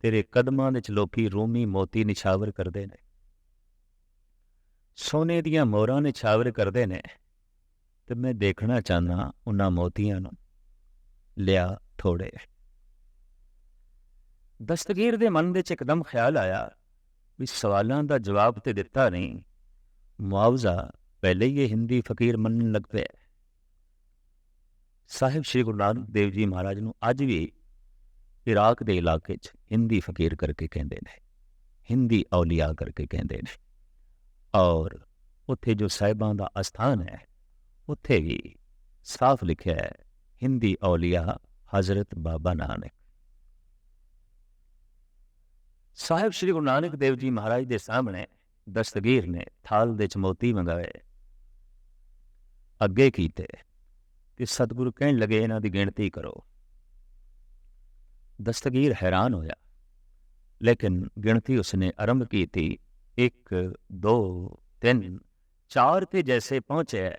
ਤੇਰੇ ਕਦਮਾਂ ਵਿੱਚ ਲੋਕੀ ਰੋਮੀ ਮੋਤੀ ਨਿਛਾਵਰ ਕਰਦੇ ਨੇ। ਸੋਨੇ ਦੀਆਂ ਮੋਹਰਾਂ ਨਿਛਾਵਰ ਕਰਦੇ ਨੇ ਤੇ ਮੈਂ ਦੇਖਣਾ ਚਾਹਨਾ ਉਹਨਾਂ ਮੋਤੀਆਂ ਨੂੰ। ਲਿਆ ਥੋੜੇ। ਦਸਤਗੀਰ ਦੇ ਮਨ ਵਿੱਚ ਇੱਕਦਮ ਖਿਆਲ ਆਇਆ ਵੀ ਸਵਾਲਾਂ ਦਾ ਜਵਾਬ ਤੇ ਦਿੱਤਾ ਨਹੀਂ। ਮੁਆਵਜ਼ਾ ਪਹਿਲੇ ਹੀ ਇਹ ਹਿੰਦੀ ਫਕੀਰ ਮੰਨਣ ਲੱਗ ਪਿਆ। ਸਾਹਿਬ ਸ੍ਰੀ ਗੁਰੂ ਨਾਨਕ ਦੇਵ ਜੀ ਮਹਾਰਾਜ ਨੂੰ ਅੱਜ ਵੀ ਇਰਾਕ ਦੇ ਇਲਾਕੇ 'ਚ ਹਿੰਦੀ ਫਕੀਰ ਕਰਕੇ ਕਹਿੰਦੇ ਨੇ। ਹਿੰਦੀ ਔਲੀਆ ਕਰਕੇ ਕਹਿੰਦੇ ਨੇ। ਔਰ ਉੱਥੇ ਜੋ ਸਾਹਿਬਾਂ ਦਾ ਅਸਥਾਨ ਹੈ, ਉੱਥੇ ਵੀ ਸਾਫ਼ ਲਿਖਿਆ ਹੈ, ਹਿੰਦੀ ਔਲੀਆ ਹਜ਼ਰਤ ਬਾਬਾ ਨਾਨਕ। ਸਾਹਿਬ ਸ੍ਰੀ ਗੁਰੂ ਨਾਨਕ ਦੇਵ ਜੀ ਮਹਾਰਾਜ ਦੇ ਸਾਹਮਣੇ ਦਸਤਗੀਰ ਨੇ ਥਾਲ ਦੇ ਚਮੋਤੀ ਮੋਤੀ ਮੰਗਾਏ। ਅੱਗੇ ਕੀਤੇ ਤੇ ਸਤਿਗੁਰੂ ਕਹਿਣ ਲੱਗੇ, ਇਹਨਾਂ ਦੀ ਗਿਣਤੀ ਕਰੋ। ਦਸਤਗੀਰ ਹੈਰਾਨ ਹੋਇਆ, ਲੇਕਿਨ ਗਿਣਤੀ ਉਸਨੇ ਆਰੰਭ ਕੀਤੀ 1 2 3 4 ਤੇ ਜੈਸੇ ਪਹੁੰਚਿਆ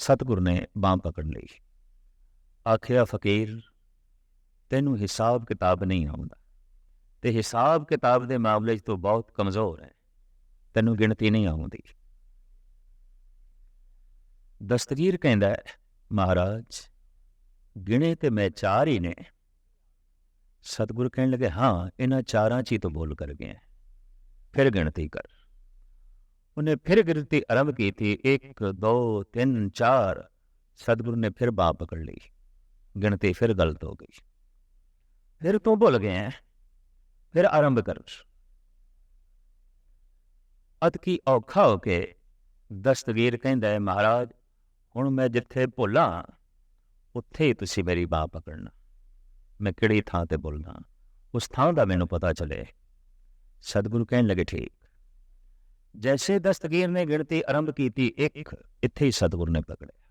ਸਤਿਗੁਰ ਨੇ ਬਾਹ ਪਕੜ ਲਈ ਆਖਿਆ ਫਕੀਰ ਤੈਨੂੰ ਹਿਸਾਬ ਕਿਤਾਬ ਨਹੀਂ ਆਉਂਦਾ ਤੇ ਹਿਸਾਬ ਕਿਤਾਬ ਦੇ ਮਾਮਲੇ 'ਚ ਤੂੰ ਬਹੁਤ ਕਮਜ਼ੋਰ ਹੈ ਤੈਨੂੰ ਗਿਣਤੀ ਨਹੀਂ ਆਉਂਦੀ ਦਸਤਗੀਰ ਕਹਿੰਦਾ ਮਹਾਰਾਜ ਗਿਣੇ ਤੇ ਮੈਂ ਚਾਰ ਹੀ ਨੇ ਸਤਿਗੁਰ ਕਹਿਣ ਲੱਗੇ ਹਾਂ ਇਹਨਾਂ ਚਾਰਾਂ 'ਚ ਹੀ ਤੂੰ ਬੋਲ ਕਰ ਗਿਆ ਫਿਰ ਗਿਣਤੀ ਕਰ ਉਹਨੇ ਫਿਰ ਗਿਣਤੀ ਆਰੰਭ ਕੀਤੀ 1 2 3 4 ਸਤਿਗੁਰ ਨੇ ਫਿਰ ਬਾਹ ਪਕੜ ਲਈ ਗਿਣਤੀ ਫਿਰ ਗਲਤ ਹੋ ਗਈ ਫਿਰ ਤੂੰ ਭੁੱਲ ਗਿਆ ਫਿਰ ਆਰੰਭ ਕਰ ਅਤ ਕੀ ਔਖਾ ਹੋ ਕੇ ਦਸਤਗੀਰ ਕਹਿੰਦਾ ਹੈ ਮਹਾਰਾਜ ਹੁਣ ਮੈਂ ਜਿੱਥੇ ਭੁੱਲਾਂ ਉੱਥੇ ਹੀ ਤੁਸੀਂ ਮੇਰੀ ਬਾਹ ਪਕੜਨਾ ਮੈਂ ਕਿਹੜੀ ਥਾਂ ਤੇ ਬੋਲਣਾ ਉਸ ਥਾਂ ਦਾ ਮੈਨੂੰ ਪਤਾ ਚੱਲੇ ਸਤਿਗੁਰੂ ਕਹਿਣ ਲੱਗੇ, ਠੀਕ। ਜੈਸੇ ਦਸਤਗੀਰ ਨੇ ਗਿਣਤੀ ਆਰੰਭ ਕੀਤੀ, ਇੱਕ ਇੱਥੇ ਹੀ ਸਤਿਗੁਰ ਨੇ ਪਕੜਿਆ।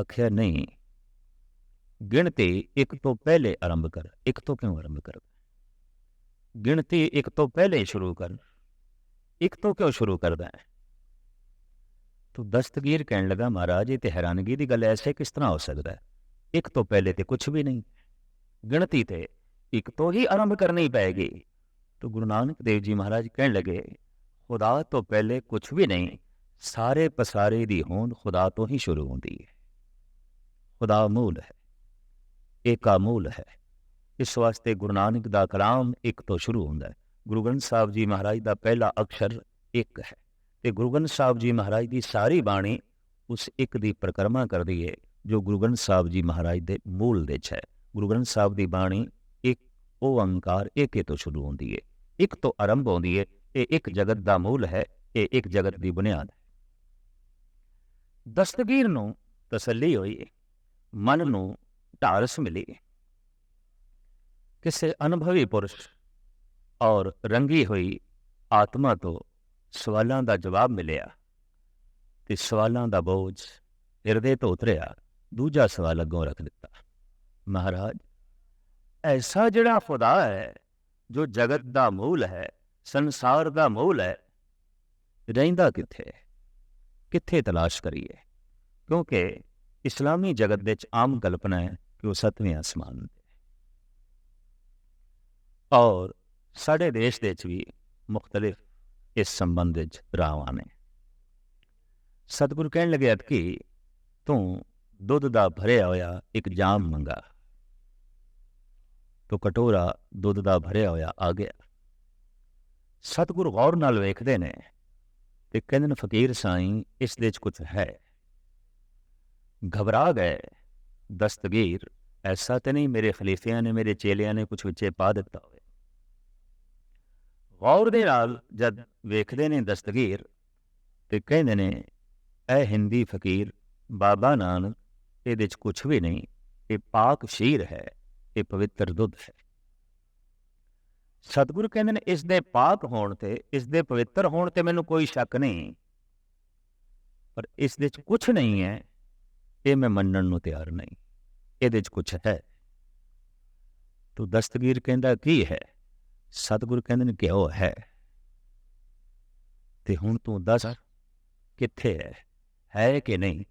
ਆਖਿਆ, ਨਹੀਂ, ਗਿਣਤੀ ਇੱਕ ਤੋਂ ਪਹਿਲੇ ਆਰੰਭ ਕਰ, ਇੱਕ ਤੋਂ ਕਿਉਂ ਆਰੰਭ ਕਰ? ਗਿਣਤੀ ਇੱਕ ਤੋਂ ਪਹਿਲੇ ਸ਼ੁਰੂ ਕਰ ਇੱਕ ਤੋਂ ਕਿਉਂ ਸ਼ੁਰੂ ਕਰਦਾ ਹੈ? ਤੋ ਦਸਤਗੀਰ ਕਹਿਣ ਲੱਗਾ, ਮਹਾਰਾਜ, ਇਹ ਤੇ ਹੈਰਾਨਗੀ ਦੀ ਗੱਲ ਐਸੇ ਕਿਸ ਤਰ੍ਹਾਂ ਹੋ ਸਕਦਾ ਹੈ? ਇੱਕ ਤੋਂ ਪਹਿਲੇ ਤੇ ਕੁਝ ਵੀ ਨਹੀਂ। ਗਿਣਤੀ ਤੇ ਇੱਕ ਤੋਂ ਹੀ ਆਰੰਭ ਕਰਨੀ ਪਏਗੀ। ਤੋ ਗੁਰੂ ਨਾਨਕ ਦੇਵ ਜੀ ਮਹਾਰਾਜ ਕਹਿਣ ਲੱਗੇ ਖੁਦਾ ਤੋਂ ਪਹਿਲੇ ਕੁਝ ਵੀ ਨਹੀਂ ਸਾਰੇ ਪਸਾਰੇ ਦੀ ਹੋਂਦ ਖੁਦਾ ਤੋਂ ਹੀ ਸ਼ੁਰੂ ਹੁੰਦੀ ਹੈ ਖੁਦਾ ਮੂਲ ਹੈ ਏਕਾ ਮੂਲ ਹੈ ਇਸ ਵਾਸਤੇ ਗੁਰੂ ਨਾਨਕ ਦਾ ਕਲਾਮ ਇੱਕ ਤੋਂ ਸ਼ੁਰੂ ਹੁੰਦਾ ਹੈ ਗੁਰੂ ਗ੍ਰੰਥ ਸਾਹਿਬ ਜੀ ਮਹਾਰਾਜ ਦਾ ਪਹਿਲਾ ਅਕਸ਼ਰ ਇੱਕ ਹੈ ਤੇ ਗੁਰੂ ਗ੍ਰੰਥ ਸਾਹਿਬ ਜੀ ਮਹਾਰਾਜ ਦੀ ਸਾਰੀ ਬਾਣੀ ਉਸ ਇੱਕ ਦੀ ਪ੍ਰਕਰਮਾ ਕਰਦੀ ਹੈ ਜੋ ਗੁਰੂ ਗ੍ਰੰਥ ਸਾਹਿਬ ਜੀ ਮਹਾਰਾਜ ਦੇ ਮੂਲ ਵਿੱਚ ਹੈ ਗੁਰੂ ਗ੍ਰੰਥ ਸਾਹਿਬ ਦੀ ਬਾਣੀ ਇੱਕ ਓੰਕਾਰ ਏਕੇ ਤੋਂ ਸ਼ੁਰੂ ਹੁੰਦੀ ਹੈ ਇੱਕ ਤੋਂ ਆਰੰਭ ਹੁੰਦੀ ਹੈ ਇਹ ਇੱਕ ਜਗਤ ਦਾ ਮੂਲ ਹੈ, ਇਹ ਇੱਕ ਜਗਤ ਦੀ ਬੁਨਿਆਦ ਹੈ। ਦਸਤਗੀਰ ਨੂੰ ਤਸੱਲੀ ਹੋਈ ਮਨ ਨੂੰ ਢਾਰਸ ਮਿਲੀ ਕਿਸੇ ਅਨੁਭਵੀ ਪੁਰਸ਼ ਔਰ ਰੰਗੀ ਹੋਈ ਆਤਮਾ ਤੋਂ ਸਵਾਲਾਂ ਦਾ ਜਵਾਬ ਮਿਲਿਆ ਤੇ ਸਵਾਲਾਂ ਦਾ ਬੋਝ ਹਿਰਦੇ ਤੋਂ ਉਤਰਿਆ, ਦੂਜਾ ਸਵਾਲ ਅੱਗੋਂ ਰੱਖ ਦਿੱਤਾ, ਮਹਾਰਾਜ, ਐਸਾ ਜਿਹੜਾ ਖੁਦਾ ਹੈ ਜੋ ਜਗਤ ਦਾ ਮੂਲ ਹੈ ਸੰਸਾਰ ਦਾ ਮੂਲ ਹੈ ਰਹਿੰਦਾ ਕਿੱਥੇ ਹੈ ਕਿੱਥੇ ਤਲਾਸ਼ ਕਰੀਏ ਕਿਉਂਕਿ ਇਸਲਾਮੀ ਜਗਤ ਦੇ ਵਿੱਚ ਆਮ ਕਲਪਨਾ ਹੈ ਕਿ ਉਹ ਸਤਵੇਂ ਅਸਮਾਨ ਤੇ ਹੈ ਔਰ ਸਾਡੇ ਦੇਸ਼ ਦੇ ਵਿੱਚ ਵੀ ਮੁxtਲਿਫ ਇਸ ਸੰਬੰਧ ਵਿੱਚ ਰਾਵਾਂ ਨੇ ਸਤਿਗੁਰ ਕਹਿਣ ਲੱਗੇ ਕਿ ਤੂੰ ਦੁੱਧ ਦਾ ਭਰਿਆ ਹੋਇਆ ਇੱਕ ਜਾਮ ਮੰਗਾ ਤੋ ਕਟੋਰਾ ਦੁੱਧ ਦਾ ਭਰਿਆ ਹੋਇਆ ਆ ਗਿਆ। ਸਤਿਗੁਰ ਗੌਰ ਨਾਲ ਵੇਖਦੇ ਨੇ ਤੇ ਕਹਿੰਦੇ ਨੇ, ਫਕੀਰ ਸਾਈਂ, ਇਸ ਦੇ ਵਿੱਚ ਕੁਝ ਹੈ। ਘਬਰਾ ਗਏ। ਦਸਤਗੀਰ, ਐਸਾ ਤੇ ਨਹੀਂ, ਮੇਰੇ ਖਲੀਫਿਆਂ ਨੇ, ਮੇਰੇ ਚੇਲਿਆਂ ਨੇ ਕੁਝ ਵਿੱਚੇ ਪਾ ਦਿੱਤਾ ਹੋਵੇ। ਗੌਰ ਦੇ ਨਾਲ ਜਦ ਵੇਖਦੇ ਨੇ ਦਸਤਗੀਰ ਤੇ ਕਹਿੰਦੇ ਨੇ ਇਹ ਹਿੰਦੀ ਫਕੀਰ, ਬਾਬਾ ਨਾਨਕ, ਇਹਦੇ ਚ ਕੁਝ ਵੀ ਨਹੀਂ, ਇਹ ਪਾਕ ਸ਼ੀਰ ਹੈ। ਇਹ ਪਵਿੱਤਰ ਦੁੱਧ ਹੈ। ਸਤਿਗੁਰੂ ਕਹਿੰਦੇ ਨੇ, ਇਸ ਦੇ ਪਾਕ ਹੋਣ ਤੇ, ਇਸ ਦੇ ਪਵਿੱਤਰ ਹੋਣ ਤੇ ਮੈਨੂੰ ਕੋਈ ਸ਼ੱਕ ਨਹੀਂ। ਪਰ ਇਸ ਦੇ ਚ ਕੁਝ ਨਹੀਂ ਹੈ, ਇਹ ਮੈਂ ਮੰਨਣ ਨੂੰ ਤਿਆਰ ਨਹੀਂ। ਇਹਦੇ ਚ ਕੁਝ ਹੈ। ਤੂੰ ਦਸਤਗੀਰ ਕਹਿੰਦਾ ਕੀ ਹੈ? ਸਤਿਗੁਰੂ ਕਹਿੰਦੇ ਨੇ ਕਿ ਉਹ ਹੈ? ਤੇ ਹੁਣ ਤੂੰ ਦੱਸ ਕਿੱਥੇ ਹੈ? ਹੈ ਕਿ ਨਹੀਂ?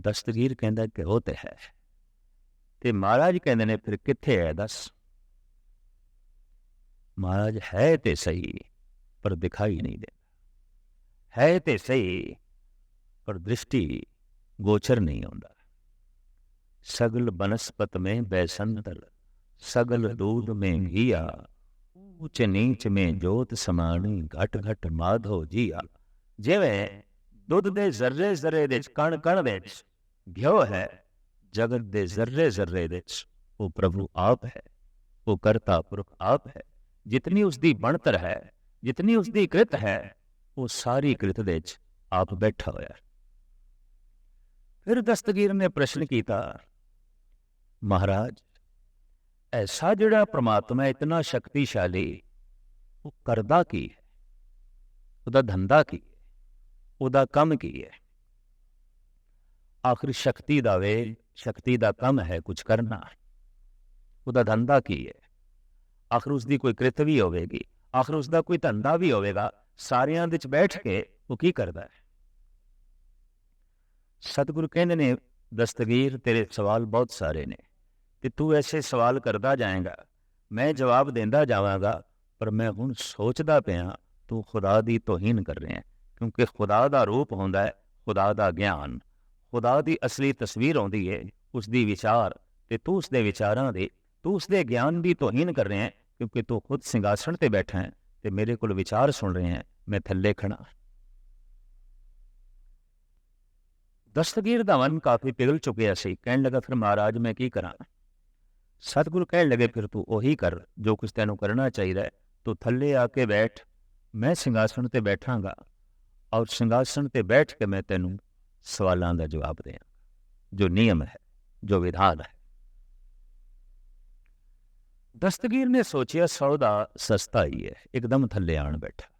ਦਸਤਗੀਰ ਕਹਿੰਦਾ ਕਿ ਉਹ ਤੇ ਹੈ? ਤੇ ਮਹਾਰਾਜ ਕਹਿੰਦੇ ਨੇ, ਫਿਰ ਕਿੱਥੇ ਹੈ ਦੱਸ? ਮਹਾਰਾਜ, ਹੈ ਤੇ ਸਹੀ, ਪਰ ਦਿਖਾਈ ਨਹੀਂ ਦੇ ਹੈ ਤੇ ਸਹੀ, ਪਰ ਦ੍ਰਿਸ਼ਟੀ ਗੋਚਰ ਨਹੀਂ ਹੁੰਦਾ ਸਗਲ ਬਨਸਪਤ ਮੇਂ ਬੈਸੰਤਲ, ਸਗਲ दूध में घिया ऊंच नीच में जोत समाਣੀ ਘਟ ਘਟ ਮਾਧੋ ਆ ਜਿਵੇਂ ਦੁੱਧ ਦੇ ਜ਼ਰੇ ਜ਼ਰੇ ਦੇ ਕਣ ਕਣ ਵਿੱਚ ਘਿਓ ਹੈ ਜਗਤ ਦੇ ਜ਼ਰਰੇ ਜ਼ਰਰੇ ਵਿੱਚ ਉਹ ਪ੍ਰਭੂ ਆਪ ਹੈ, ਉਹ ਕਰਤਾ ਪੁਰਖ ਆਪ ਹੈ, ਜਿਤਨੀ ਉਸ ਦੀ ਬਣਤਰ ਹੈ, ਜਿਤਨੀ ਉਸ ਦੀ ਕ੍ਰਿਤ ਹੈ, ਉਹ ਸਾਰੀ ਕ੍ਰਿਤ ਦੇ ਵਿੱਚ ਆਪ ਬੈਠਾ ਹੋਇਆ। ਫਿਰ ਦਸਤਗੀਰ ਨੇ ਪ੍ਰਸ਼ਨ ਕੀਤਾ, ਮਹਾਰਾਜ, ਐਸਾ ਜਿਹੜਾ ਪ੍ਰਮਾਤਮਾ ਇਤਨਾ ਸ਼ਕਤੀਸ਼ਾਲੀ, ਉਹ ਕਰਦਾ ਕੀ ਹੈ? ਉਹਦਾ ਧੰਦਾ ਕੀ ਹੈ? ਉਹਦਾ ਕੰਮ ਕੀ ਹੈ? ਆਖਰ ਸ਼ਕਤੀ ਦਾ ਵੇ ਸ਼ਕਤੀ ਦਾ ਕੰਮ ਹੈ ਕੁਝ ਕਰਨਾ। ਉਹਦਾ ਧੰਦਾ ਕੀ ਹੈ? ਆਖਰ ਉਸ ਦੀ ਕੋਈ ਕ੍ਰਿਤ ਵੀ ਹੋਵੇਗੀ, ਆਖਰ ਉਸ ਦਾ ਕੋਈ ਧੰਦਾ ਵੀ ਹੋਵੇਗਾ, ਸਾਰਿਆਂ ਦੇ ਵਿੱਚ ਬੈਠ ਕੇ ਉਹ ਕੀ ਕਰਦਾ ਹੈ? ਸਤਿਗੁਰੂ ਕਹਿੰਦੇ ਨੇ, ਦਸਤਗੀਰ ਤੇਰੇ ਸਵਾਲ ਬਹੁਤ ਸਾਰੇ ਨੇ, ਤੇ ਤੂੰ ਐਸੇ ਸਵਾਲ ਕਰਦਾ ਜਾਏਗਾ, ਮੈਂ ਜਵਾਬ ਦਿੰਦਾ ਜਾਵਾਂਗਾ, ਪਰ ਮੈਂ ਹੁਣ ਸੋਚਦਾ ਪਿਆ, ਤੂੰ ਖੁਦਾ ਦੀ ਤੋਹੀਨ ਕਰ ਰਿਹਾ ਕਿਉਂਕਿ ਖੁਦਾ ਦਾ ਰੂਪ ਹੁੰਦਾ ਹੈ, ਖੁਦਾ ਦਾ ਗਿਆਨ। ਖੁਦਾ ਦੀ ਅਸਲੀ ਤਸਵੀਰ ਆਉਂਦੀ ਹੈ ਉਸ ਦੀ ਵਿਚਾਰ ਤੇ ਤੂੰ ਉਸ ਦੇ ਵਿਚਾਰਾਂ ਦੇ, ਤੂੰ ਉਸ ਦੇ ਗਿਆਨ ਦੀ ਤੋਹੀਨ ਕਰ ਰਿਹਾ ਕਿਉਂਕਿ ਤੂੰ ਖੁਦ ਸਿੰਘਾਸਣ ਤੇ ਬੈਠਾ ਹੈ ਤੇ ਮੇਰੇ ਕੋਲ ਵਿਚਾਰ ਸੁਣ ਰਹੇ ਹੈ, ਮੈਂ ਥੱਲੇ ਖੜਾ ਦਸਤਗੀਰ ਦਾ ਮਨ ਕਾਫੀ ਪਿਘਲ ਚੁੱਕਿਆ ਸੀ, ਕਹਿਣ ਲੱਗਾ, ਫਿਰ ਮਹਾਰਾਜ, ਮੈਂ ਕੀ ਕਰਾਂ? ਸਤਿਗੁਰੂ ਕਹਿਣ ਲੱਗੇ, ਫਿਰ ਤੂੰ ਉਹੀ ਕਰ, ਜੋ ਕੁਝ ਤੈਨੂੰ ਕਰਨਾ ਚਾਹੀਦਾ ਹੈ। ਤੂੰ ਥੱਲੇ ਆ ਕੇ ਬੈਠ, ਮੈਂ ਸਿੰਘਾਸਣ ਤੇ ਬੈਠਾਂਗਾ ਔਰ ਸਿੰਘਾਸਣ ਤੇ ਬੈਠ ਕੇ ਮੈਂ ਤੈਨੂੰ ਸਵਾਲਾਂ ਦਾ ਜਵਾਬ ਦੇਣ। ਜੋ ਨਿਯਮ ਹੈ, ਜੋ ਵਿਧਾਨ ਹੈ। ਦਸਤਗੀਰ ਨੇ ਸੋਚਿਆ ਸੌਦਾ ਸਸਤਾ ਹੀ ਹੈ, ਇੱਕਦਮ ਥੱਲੇ ਆਣ ਬੈਠਾ।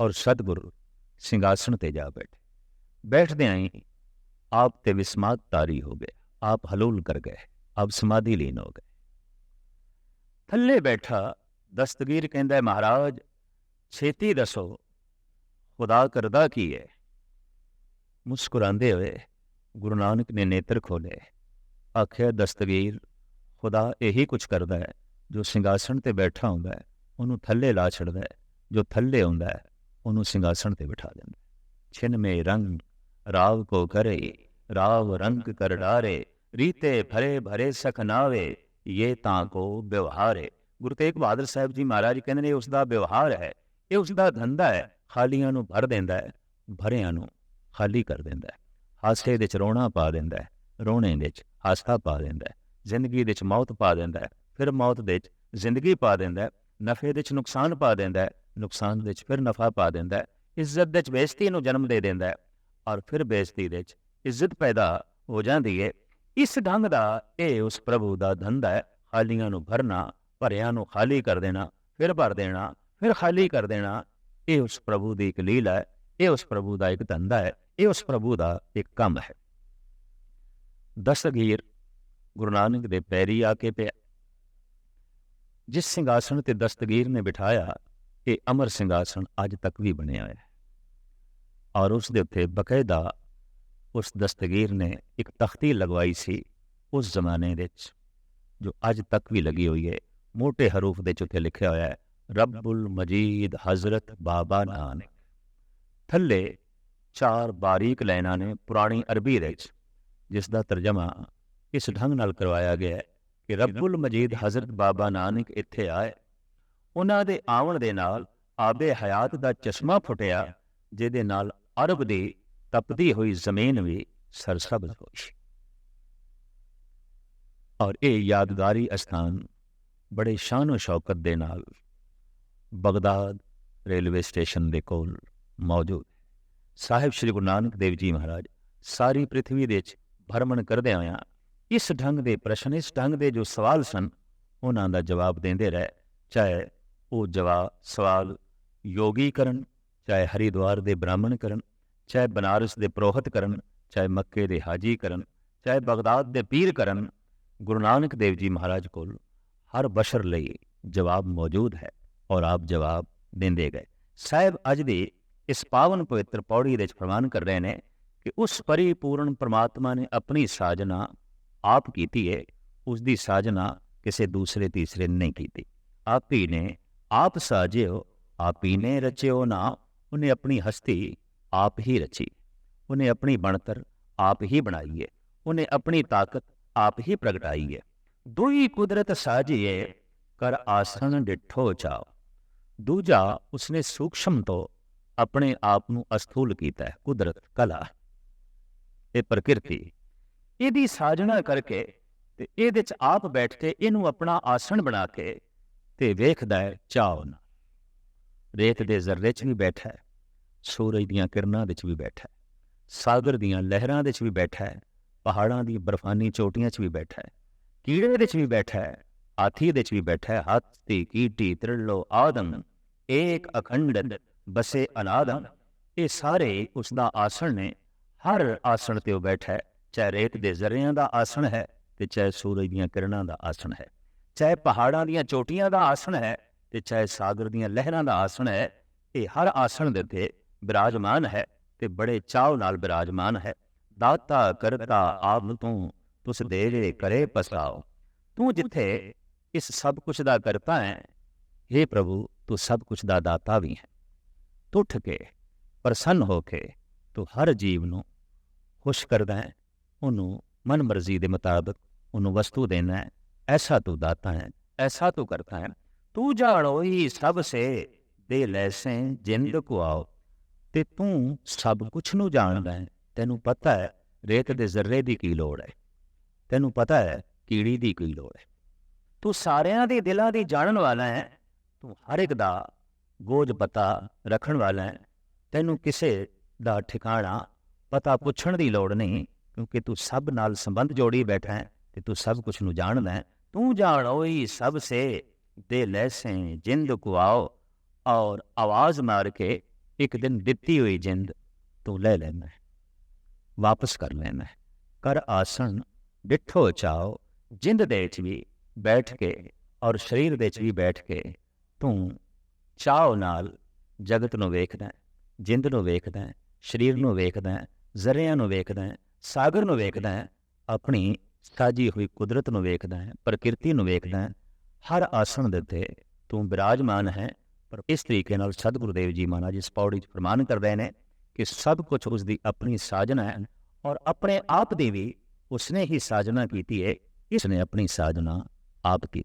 ਔਰ ਸਤਗੁਰੂ ਸਿੰਘਾਸਣ ਤੇ ਜਾ ਬੈਠੇ। ਬੈਠਦੇ ਆਂ ਆਪ ਤੇ ਵਿਸਮਾਦ ਤਾਰੀ ਹੋ ਗਏ। ਆਪ ਹਲੂਲ ਕਰ ਗਏ, ਆਪ ਸਮਾਧੀ ਲੀਨ ਹੋ ਗਏ। ਥੱਲੇ ਬੈਠਾ ਦਸਤਗੀਰ ਕਹਿੰਦਾ, ਮਹਾਰਾਜ, ਛੇਤੀ ਦੱਸੋ, ਖੁਦਾ ਕਰਦਾ ਕੀ ਹੈ? ਮੁਸਕਰਾਉਂਦੇ ਹੋਏ ਗੁਰੂ ਨਾਨਕ ਨੇ ਨੇਤਰ ਖੋਲੇ ਆਖਿਆ ਦਸਤਵੀਰ ਖੁਦਾ ਇਹੀ ਕੁਝ ਕਰਦਾ ਹੈ, ਜੋ ਸਿੰਘਾਸਣ ਤੇ ਬੈਠਾ ਹੁੰਦਾ ਹੈ, ਉਹਨੂੰ ਥੱਲੇ ਲਾ ਛੱਡਦਾ ਹੈ, ਜੋ ਥੱਲੇ ਹੁੰਦਾ ਹੈ, ਉਹਨੂੰ ਸਿੰਘਾਸਣ ਤੇ ਬਿਠਾ ਦਿੰਦਾ ਛਿਨ ਮੇ ਰੰਗ, ਰਾਵ ਕੋ ਕਰੇ, ਰਾਵ ਰੰਗ ਕਰ ਡਾਰੇ ਰੀਤੇ ਭਰੇ ਭਰੇ ਸਖਨਾਵੇ ਇਹ ਤਾਂ ਕੋ ਵਿਵਹਾਰੇ। ਗੁਰੂ ਤੇਗ ਬਹਾਦਰ ਸਾਹਿਬ ਜੀ ਮਹਾਰਾਜ ਕਹਿੰਦੇ ਨੇ ਉਸ ਦਾ ਵਿਵਹਾਰ ਹੈ, ਇਹ ਉਸ ਦਾ ਧੰਦਾ ਹੈ, ਖਾਲੀਆਂ ਨੂੰ ਭਰ ਦਿੰਦਾ ਹੈ, ਭਰਿਆਂ ਨੂੰ। ਖਾਲੀ ਕਰ ਦਿੰਦਾ ਹੈ। ਹਾਸੇ ਦੇ ਚ ਰੋਣਾ ਪਾ ਦਿੰਦਾ ਹੈ, ਰੋਣੇ ਦੇ ਚ ਹਾਸਾ ਪਾ ਦਿੰਦਾ ਹੈ, ਜ਼ਿੰਦਗੀ ਦੇ ਚ ਮੌਤ ਪਾ ਦਿੰਦਾ ਹੈ, ਫਿਰ ਮੌਤ ਦੇ ਚ ਜ਼ਿੰਦਗੀ ਪਾ ਦਿੰਦਾ ਹੈ, ਨਫੇ ਦੇ ਚ ਨੁਕਸਾਨ ਪਾ ਦਿੰਦਾ ਹੈ, ਨੁਕਸਾਨ ਦੇ ਚ ਫਿਰ ਨਫਾ ਪਾ ਦਿੰਦਾ ਹੈ, ਇੱਜ਼ਤ ਦੇ ਚ ਬੇਇੱਜ਼ਤੀ ਨੂੰ ਜਨਮ ਦੇ ਦਿੰਦਾ ਹੈ ਔਰ ਫਿਰ ਬੇਇੱਜ਼ਤੀ ਦੇ ਚ ਇੱਜ਼ਤ ਪੈਦਾ ਹੋ ਜਾਂਦੀ ਹੈ। ਇਸ ਢੰਗ ਦਾ ਇਹ ਉਸ ਪ੍ਰਭੂ ਦਾ ਧੰਦਾ ਹੈ, ਖਾਲੀਆਂ ਨੂੰ ਭਰਨਾ, ਭਰਿਆਂ ਨੂੰ ਖਾਲੀ ਕਰ ਦੇਣਾ, ਫਿਰ ਭਰ ਦੇਣਾ, ਫਿਰ ਖਾਲੀ ਕਰ ਦੇਣਾ, ਇਹ ਉਸ ਪ੍ਰਭੂ ਦੀ ਇੱਕ ਲੀਲਾ ਹੈ। ਇਹ ਉਸ ਪ੍ਰਭੂ ਦਾ ਇੱਕ ਧੰਦਾ ਹੈ ਇਹ ਉਸ ਪ੍ਰਭੂ ਦਾ ਇੱਕ ਕੰਮ ਹੈ ਦਸਤਗੀਰ ਗੁਰੂ ਨਾਨਕ ਦੇ ਪੈਰੀ ਆ ਕੇ ਪਿਆ ਜਿਸ ਸਿੰਘਾਸਣ ਤੇ ਦਸਤਗੀਰ ਨੇ ਬਿਠਾਇਆ ਇਹ ਅਮਰ ਸਿੰਘਾਸਣ ਅੱਜ ਤੱਕ ਵੀ ਬਣਿਆ ਹੋਇਆ ਹੈ ਔਰ ਉਸ ਦੇ ਉੱਤੇ ਬਕਾਇਦਾ ਉਸ ਦਸਤਗੀਰ ਨੇ ਇੱਕ ਤਖਤੀ ਲਗਵਾਈ ਸੀ ਉਸ ਜ਼ਮਾਨੇ ਵਿੱਚ ਜੋ ਅੱਜ ਤੱਕ ਵੀ ਲੱਗੀ ਹੋਈ ਹੈ ਮੋٹے ਹਰੂਫ ਦੇ ਚ ਉੱਤੇ ਲਿਖਿਆ ਹੋਇਆ ਹੈ ਰੱਬੁਲ ਮਜੀਦ ਹਜ਼ਰਤ ਬਾਬਾ ਨਾਨਕ ਥੱਲੇ ਚਾਰ ਬਾਰੀਕ ਲਾਈਨਾਂ ਨੇ ਪੁਰਾਣੀ ਅਰਬੀ ਵਿੱਚ ਜਿਸ ਦਾ ਤਰਜਮਾ ਇਸ ਢੰਗ ਨਾਲ ਕਰਵਾਇਆ ਗਿਆ ਹੈ ਕਿ ਰੱਬੁਲ ਮਜੀਦ ਹਜ਼ਰਤ ਬਾਬਾ ਨਾਨਕ ਇੱਥੇ ਆਏ। ਉਹਨਾਂ ਦੇ ਆਉਣ ਦੇ ਨਾਲ ਆਬੇ ਹਯਾਤ ਦਾ ਚਸ਼ਮਾ ਫੁੱਟਿਆ ਜਿਹਦੇ ਨਾਲ ਅਰਬ ਦੀ ਤਪਦੀ ਹੋਈ ਜ਼ਮੀਨ ਵੀ ਸਰਸਬਜ਼ ਹੋਈ। ਔਰ ਇਹ ਯਾਦਗਾਰੀ ਅਸਥਾਨ ਬੜੇ ਸ਼ਾਨੋ ਸ਼ੌਕਤ ਦੇ ਨਾਲ ਬਗਦਾਦ ਰੇਲਵੇ ਸਟੇਸ਼ਨ ਦੇ ਕੋਲ ਮੌਜੂਦ। ਹੈ ਸਾਹਿਬ ਸ੍ਰੀ ਗੁਰੂ ਨਾਨਕ ਦੇਵ ਜੀ ਮਹਾਰਾਜ, ਸਾਰੀ ਪ੍ਰithvi ਦੇ ਵਿੱਚ ਭਰਮਣ ਕਰਦੇ ਆਇਆ ਇਸ ਢੰਗ ਦੇ ਪ੍ਰਸ਼ਨ, ਇਸ ਢੰਗ ਦੇ ਜੋ ਸਵਾਲ ਸਨ, ਉਹਨਾਂ ਦਾ ਜਵਾਬ ਦਿੰਦੇ ਰਹੇ, ਚਾਹੇ ਉਹ ਜਵਾਬ, ਸਵਾਲ ਯੋਗੀ ਕਰਨ, ਚਾਹੇ ਹਰਿਦੁਆਰ ਦੇ ਬ੍ਰਾਹਮਣ ਕਰਨ, ਚਾਹੇ ਬਨਾਰਸ ਦੇ ਪ੍ਰੋਹਤ ਕਰਨ, ਚਾਹੇ ਮੱਕੇ ਦੇ ਹਾਜੀ ਕਰਨ, ਚਾਹੇ ਬਗਦਾਦ ਦੇ ਪੀਰ ਕਰਨ, ਗੁਰੂ ਨਾਨਕ ਦੇਵ ਜੀ ਮਹਾਰਾਜ ਕੋਲ ਹਰ ਬਸ਼ਰ ਲਈ ਜਵਾਬ ਮੌਜੂਦ ਹੈ ਔਰ ਆਪ ਜਵਾਬ ਦਿੰਦੇ ਗਏ। ਸਾਹਿਬ ਅੱਜ ਦੇ ਇਸ ਪਾਵਨ ਪਵਿੱਤਰ ਪੌੜੀ ਦੇ ਵਿੱਚ ਫਰਮਾਨ ਕਰ ਰਹੇ ਨੇ ਕਿ ਉਸ ਪਰਿਪੂਰਨ ਪ੍ਰਮਾਤਮਾ ਨੇ ਆਪਣੀ ਸਾਜਨਾ ਆਪ ਕੀਤੀ ਹੈ ਉਸ ਦੀ ਸਾਜਨਾ ਕਿਸੇ ਦੂਸਰੇ, ਤੀਸਰੇ ਨੇ ਨਹੀਂ ਕੀਤੀ। ਆਪ ਹੀ ਨੇ, ਆਪ ਸਾਜਿਓ, ਆਪ ਹੀ ਨੇ ਰਚਿਓ ਨਾ ਉਹਨੇ ਆਪਣੀ ਹਸਤੀ ਆਪ ਹੀ ਰਚੀ। ਉਹਨੇ ਆਪਣੀ ਬਣਤਰ ਆਪ ਹੀ ਬਣਾਈ ਹੈ ਉਹਨੇ ਆਪਣੀ ਤਾਕਤ ਆਪ ਹੀ ਪ੍ਰਗਟਾਈ ਹੈ ਦੁਈ ਕੁਦਰਤ ਸਾਜੀਏ, ਕਰ ਆਸਣ ਡਿਠੋ ਚਾਓ। ਦੂਜਾ, ਉਸਨੇ ਸੂਖਸ਼ਮ ਤੋਂ ਆਪਣੇ ਆਪ ਨੂੰ ਅਸਥੂਲ ਕੀਤਾ ਹੈ, ਕੁਦਰਤ ਕਲਾ। ਇਹ ਪ੍ਰਕਿਰਤੀ ਇਹਦੀ ਸਾਜਣਾ ਕਰਕੇ ਤੇ ਇਹਦੇ ਚ ਆਪ ਬੈਠ ਕੇ ਇਹਨੂੰ ਆਪਣਾ ਆਸਣ ਬਣਾ ਕੇ ਤੇ ਵੇਖਦਾ ਹੈ ਚਾਉ ਨਾਲ ਰੇਤ ਦੇ ਜ਼ਰਰੇ 'ਚ ਵੀ ਬੈਠਾ ਹੈ, ਸੂਰਜ ਦੀਆਂ ਕਿਰਨਾਂ ਵਿੱਚ ਵੀ ਬੈਠਾ ਹੈ, ਸਾਗਰ ਦੀਆਂ ਲਹਿਰਾਂ ਵਿੱਚ ਵੀ ਬੈਠਾ ਹੈ, ਪਹਾੜਾਂ ਦੀ ਬਰਫਾਨੀ ਚੋਟੀਆਂ 'ਚ ਵੀ ਬੈਠਾ ਹੈ, ਕੀੜੇ ਵਿੱਚ ਵੀ ਬੈਠਾ ਹੈ, ਹਾਥੀ ਵਿੱਚ ਵੀ ਬੈਠਾ ਹੈ, ਹਾਥੀ ਕੀਟੀ ਤ੍ਰਿਲੋ ਆਦਮ ਇੱਕ ਅਖੰਡ ਬਸੇ ਅਨਾਦਮ ਇਹ ਸਾਰੇ ਉਸ ਦਾ ਆਸਣ ਨੇ ਹਰ ਆਸਣ ਤੇ ਉਹ ਬੈਠਾ ਹੈ ਚਾਹੇ ਰੇਤ ਦੇ ਜ਼ਰਿਆਂ ਦਾ ਆਸਣ ਹੈ ਤੇ ਚਾਹੇ ਸੂਰਜ ਦੀਆਂ ਕਿਰਨਾਂ ਦਾ ਆਸਣ ਹੈ ਚਾਹੇ ਪਹਾੜਾਂ ਦੀਆਂ ਚੋਟੀਆਂ ਦਾ ਆਸਣ ਹੈ ਤੇ ਚਾਹੇ ਸਾਗਰ ਦੀਆਂ ਲਹਿਰਾਂ ਦਾ ਆਸਣ ਹੈ ਇਹ ਹਰ ਆਸਣ ਦੇ ਉੱਤੇ ਬਿਰਾਜਮਾਨ ਹੈ ਤੇ ਬੜੇ ਚਾਅ ਨਾਲ ਬਿਰਾਜਮਾਨ ਹੈ ਦਾਤਾ ਕਰਤਾ ਆਪ ਤੂੰ ਤੁਸ ਦੇਰੇ ਕਰੇ ਪਸਾਓ ਤੂੰ ਜਿੱਥੇ ਇਸ ਸਭ ਕੁਝ ਦਾ ਕਰਤਾ ਹੈ हे ਪ੍ਰਭੂ ਤੂੰ ਸਭ ਕੁਝ ਦਾ ਦਾਤਾ ਵੀ ਹੈ ਤੂੰ ਉੱਠ ਕੇ ਪ੍ਰਸੰਨ ਹੋ ਕੇ ਤੂੰ ਹਰ ਜੀਵ ਨੂੰ ਖੁਸ਼ ਕਰਦਾ ਹੈ, ਉਹਨੂੰ ਮਨ ਮਰਜ਼ੀ ਦੇ ਮੁਤਾਬਕ ਉਹਨੂੰ ਵਸਤੂ ਦੇਣਾ ਹੈ, ਐਸਾ ਤੂੰ ਦਾਤਾ ਹੈ, ਐਸਾ ਤੂੰ ਕਰਤਾ ਹੈ। ਤੂੰ ਜਾਣੋ ਹੀ ਸਭ ਸੇ ਦੇ ਲੈਸੇ ਜਿੰਦ ਕੋ ਆਓ ਤੇ ਤੂੰ ਸਭ ਕੁਝ ਨੂੰ ਜਾਣਦਾ ਹੈ। ਤੈਨੂੰ ਪਤਾ ਹੈ ਰੇਤ ਦੇ ਜ਼ਰਰੇ ਦੀ ਕੀ ਲੋੜ ਹੈ। ਤੈਨੂੰ ਪਤਾ ਹੈ ਕੀੜੀ ਦੀ ਕੀ ਲੋੜ ਹੈ। ਤੂੰ ਸਾਰਿਆਂ ਦੇ ਦਿਲਾਂ ਦੀ ਜਾਣਨ ਵਾਲਾ ਹੈ। ਤੂੰ ਹਰ ਇੱਕ ਦਾ ਗੋਜ ਪਤਾ ਰੱਖਣ ਵਾਲਾ ਹੈ ਤੈਨੂੰ ਕਿਸੇ ਦਾ ਠਿਕਾਣਾ ਪਤਾ ਪੁੱਛਣ ਦੀ ਲੋੜ ਨਹੀਂ, ਕਿਉਂਕਿ ਤੂੰ ਸਭ ਨਾਲ ਸੰਬੰਧ ਜੋੜੀ ਬੈਠਾ ਹੈ ਤੇ ਤੂੰ ਸਭ ਕੁਝ ਨੂੰ ਜਾਣਦਾ ਹੈ। ਤੂੰ ਜਾਣੋ ਹੀ ਸਭ ਸੇ ਦੇ ਲੈਸੇ ਜਿੰਦ ਕੋ ਆਓ ਔਰ ਆਵਾਜ਼ ਮਾਰ ਕੇ ਇੱਕ ਦਿਨ ਦਿੱਤੀ ਹੋਈ ਜਿੰਦ ਤੂੰ ਲੈ ਲੈਣਾ ਹੈ, ਵਾਪਸ ਕਰ ਲੈਣਾ ਕਰ ਆਸਣ, ਡਿਠੋ ਚਾਓ, ਜਿੰਦ ਦੇ ਵਿੱਚ ਵੀ ਬੈਠ ਕੇ ਔਰ ਸਰੀਰ ਦੇ ਵਿੱਚ ਵੀ ਬੈਠ ਕੇ ਤੂੰ ਚਾਓ ਨਾਲ ਜਗਤ ਨੂੰ ਵੇਖਦਾ ਹੈ, ਜਿੰਦ ਨੂੰ ਵੇਖਦਾ ਹੈ, ਸਰੀਰ ਨੂੰ ਵੇਖਦਾ ਹੈ, ਜ਼ਰਿਆਂ ਨੂੰ ਵੇਖਦਾ ਹੈ, ਸਾਗਰ ਨੂੰ ਵੇਖਦਾ ਹੈ, ਆਪਣੀ ਸਾਜੀ ਹੋਈ ਕੁਦਰਤ ਨੂੰ ਵੇਖਦਾ ਹੈ, ਪ੍ਰਕਿਰਤੀ ਨੂੰ ਵੇਖਦਾ ਹੈ, ਹਰ ਆਸਣ ਦੇ ਉੱਤੇ ਤੂੰ ਬਿਰਾਜਮਾਨ ਹੈ, ਪਰ ਇਸ ਤਰੀਕੇ ਨਾਲ ਸਤਿਗੁਰੂ ਦੇਵ ਜੀ ਮਹਾਰਾਜ ਇਸ ਪੌੜੀ 'ਚ ਪ੍ਰਮਾਣ ਕਰਦੇ ਨੇ ਕਿ ਸਭ ਕੁਝ ਉਸ ਦੀ ਆਪਣੀ ਸਾਜਨਾ ਹੈ ਔਰ ਆਪਣੇ ਆਪ ਦੀ ਵੀ ਉਸਨੇ ਹੀ ਸਾਜਨਾ ਕੀਤੀ ਹੈ ਇਸ ਨੇ ਆਪਣੀ ਸਾਜਨਾ ਆਪ ਕੀਤੀ।